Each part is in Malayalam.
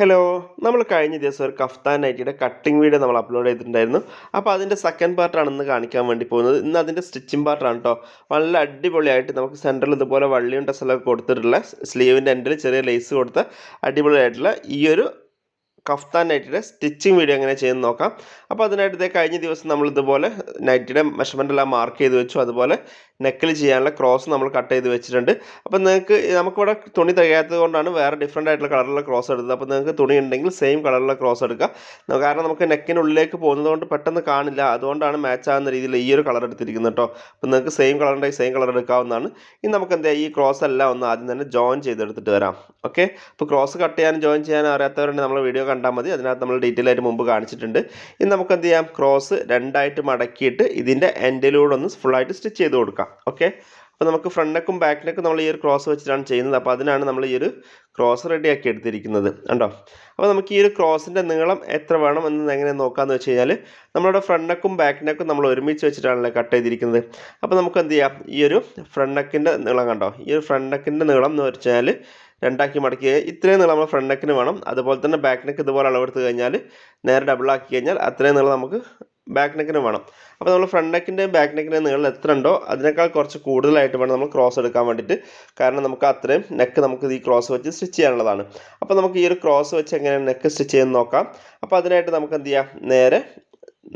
ഹലോ നമ്മൾ കഴിഞ്ഞ ദിവസം ഒരു കഫ്താൻ നൈറ്റിയുടെ കട്ടിംഗ് വീഡിയോ നമ്മൾ അപ്ലോഡ് ചെയ്തിട്ടുണ്ടായിരുന്നു. അപ്പോൾ അതിന്റെ സെക്കൻഡ് പാർട്ടാണ് ഇന്ന് കാണിക്കാൻ വേണ്ടി പോകുന്നത്. ഇന്ന് അതിന്റെ സ്റ്റിച്ചിങ് പാർട്ടാണ് കേട്ടോ നല്ല അടിപൊളിയായിട്ട് നമുക്ക് സെന്ററിൽ ഇതുപോലെ വള്ളിയും ഡ്രസ്സെല്ലാം കൊടുത്തിട്ടുള്ള സ്ലീവിന്റെ എൻഡിൽ ചെറിയ ലേസ് കൊടുത്ത അടിപൊളിയായിട്ടുള്ള ഈ ഒരു കഫ്താൻ നൈറ്റിയുടെ സ്റ്റിച്ചിങ് വീഡിയോ എങ്ങനെ ചെയ്യുന്നത് നോക്കാം. അപ്പോൾ അതിനായിട്ട് കഴിഞ്ഞ ദിവസം നമ്മൾ ഇതുപോലെ നൈറ്റിയുടെ മെഷർമെന്റ് എല്ലാം മാർക്ക് ചെയ്ത് വെച്ചു. അതുപോലെ നെക്കിൽ ചെയ്യാനുള്ള ക്രോസ് നമ്മൾ കട്ട് ചെയ്ത് വെച്ചിട്ടുണ്ട്. അപ്പോൾ നിങ്ങൾക്ക് നമുക്കിവിടെ തുണി തികയാത്തത് കൊണ്ടാണ് വേറെ ഡിഫറെന്റ് ആയിട്ടുള്ള കളറിലുള്ള ക്രോസ് എടുത്തത്. അപ്പോൾ നിങ്ങൾക്ക് തുണി ഉണ്ടെങ്കിൽ സെയിം കളറിലുള്ള ക്രോസ് എടുക്കുക കാരണം നമുക്ക് നെക്കിനുള്ളിലേക്ക് പോകുന്നത് കൊണ്ട് പെട്ടെന്ന് കാണില്ല. അതുകൊണ്ടാണ് മാച്ച് ആകുന്ന രീതിയിൽ ഈ ഒരു കളർ എടുത്തിരിക്കുന്നത് കേട്ടോ അപ്പോൾ നിങ്ങൾക്ക് സെയിം കളർ ഉണ്ടെങ്കിൽ സെയിം കളർ എടുക്കാവുന്നതാണ്. ഇനി നമുക്ക് എന്താ ഈ ക്രോസ് എല്ലാം ഒന്ന് ആദ്യം തന്നെ ജോയിൻ ചെയ്തെടുത്തിട്ട് വരാം. ഓക്കെ അപ്പോൾ ക്രോസ് കട്ട് ചെയ്യാനും ജോയിൻ ചെയ്യാനും അറിയാത്തവരുണ്ടെങ്കിൽ നമ്മൾ വീഡിയോ കണ്ടാൽ മതി. അതിനകത്ത് നമ്മൾ ഡീറ്റെയിൽ ആയിട്ട് മുമ്പ് കാണിച്ചിട്ടുണ്ട്. ഇനി നമുക്ക് എന്ത് ചെയ്യാം? ക്രോസ് രണ്ടായിട്ട് മടക്കിയിട്ട് ഇതിന്റെ എൻഡിലൂടെ ഒന്ന് ഫുള്ളായിട്ട് സ്റ്റിച്ച് ചെയ്ത് കൊടുക്കാം. ഓക്കെ? അപ്പോൾ നമുക്ക് ഫ്രണ്ട് നെക്കും ബാക്ക് നെക്കും നമ്മൾ ഈ ഒരു ക്രോസ് വെച്ചിട്ടാണ് ചെയ്യുന്നത്. അപ്പോൾ അതിനാണ് നമ്മൾ ഈ ഒരു ക്രോസ് റെഡിയാക്കി എടുത്തിരിക്കുന്നത്. കണ്ടോ? അപ്പോൾ നമുക്ക് ഈ ഒരു ക്രോസിന്റെ നീളം എത്ര വേണം എന്ന് എങ്ങനെ നോക്കാമെന്ന് വെച്ച് കഴിഞ്ഞാൽ നമ്മളുടെ ഫ്രണ്ട് നെക്കും ബാക്ക് നെക്കും നമ്മൾ ഒരുമിച്ച് വെച്ചിട്ടാണല്ലോ കട്ട് ചെയ്തിരിക്കുന്നത്. അപ്പോൾ നമുക്ക് എന്ത് ചെയ്യാം? ഈ ഒരു ഫ്രണ്ട് നീളം കണ്ടോ? ഈ ഒരു ഫ്രണ്ട് നീളം എന്ന് വെച്ചാൽ രണ്ടാക്കി മടക്കി ഇത്രയും നീളം നമ്മൾ ഫ്രണ്ട് നെക്കിന് വേണം. അതുപോലെ തന്നെ ബാക്ക് നെക്ക് ഇതുപോലെ അളവെടുത്ത് കഴിഞ്ഞാൽ നേരെ ഡബിൾ ആക്കി കഴിഞ്ഞാൽ അത്രയും നീളം നമുക്ക് ബാക്ക് നെക്കിന് വേണം. അപ്പോൾ നമ്മൾ ഫ്രണ്ട് നെക്കിന്റെയും ബാക്ക് നെക്കിന്റെയും നീളം എത്ര ഉണ്ടോ അതിനേക്കാൾ കുറച്ച് കൂടുതലായിട്ട് വേണം നമ്മൾ ക്രോസ് എടുക്കാൻ വേണ്ടിയിട്ട്. കാരണം നമുക്ക് അത്രയും നെക്ക് നമുക്ക് ഈ ക്രോസ് വെച്ച് സ്റ്റിച്ച് ചെയ്യാനുള്ളതാണ്. അപ്പോൾ നമുക്ക് ഈ ഒരു ക്രോസ് വെച്ച് എങ്ങനെയാണ് നെക്ക് സ്റ്റിച്ച് ചെയ്യുന്നത് നോക്കാം. അപ്പോൾ അതിനായിട്ട് നമുക്ക് എന്ത് ചെയ്യാം? നേരെ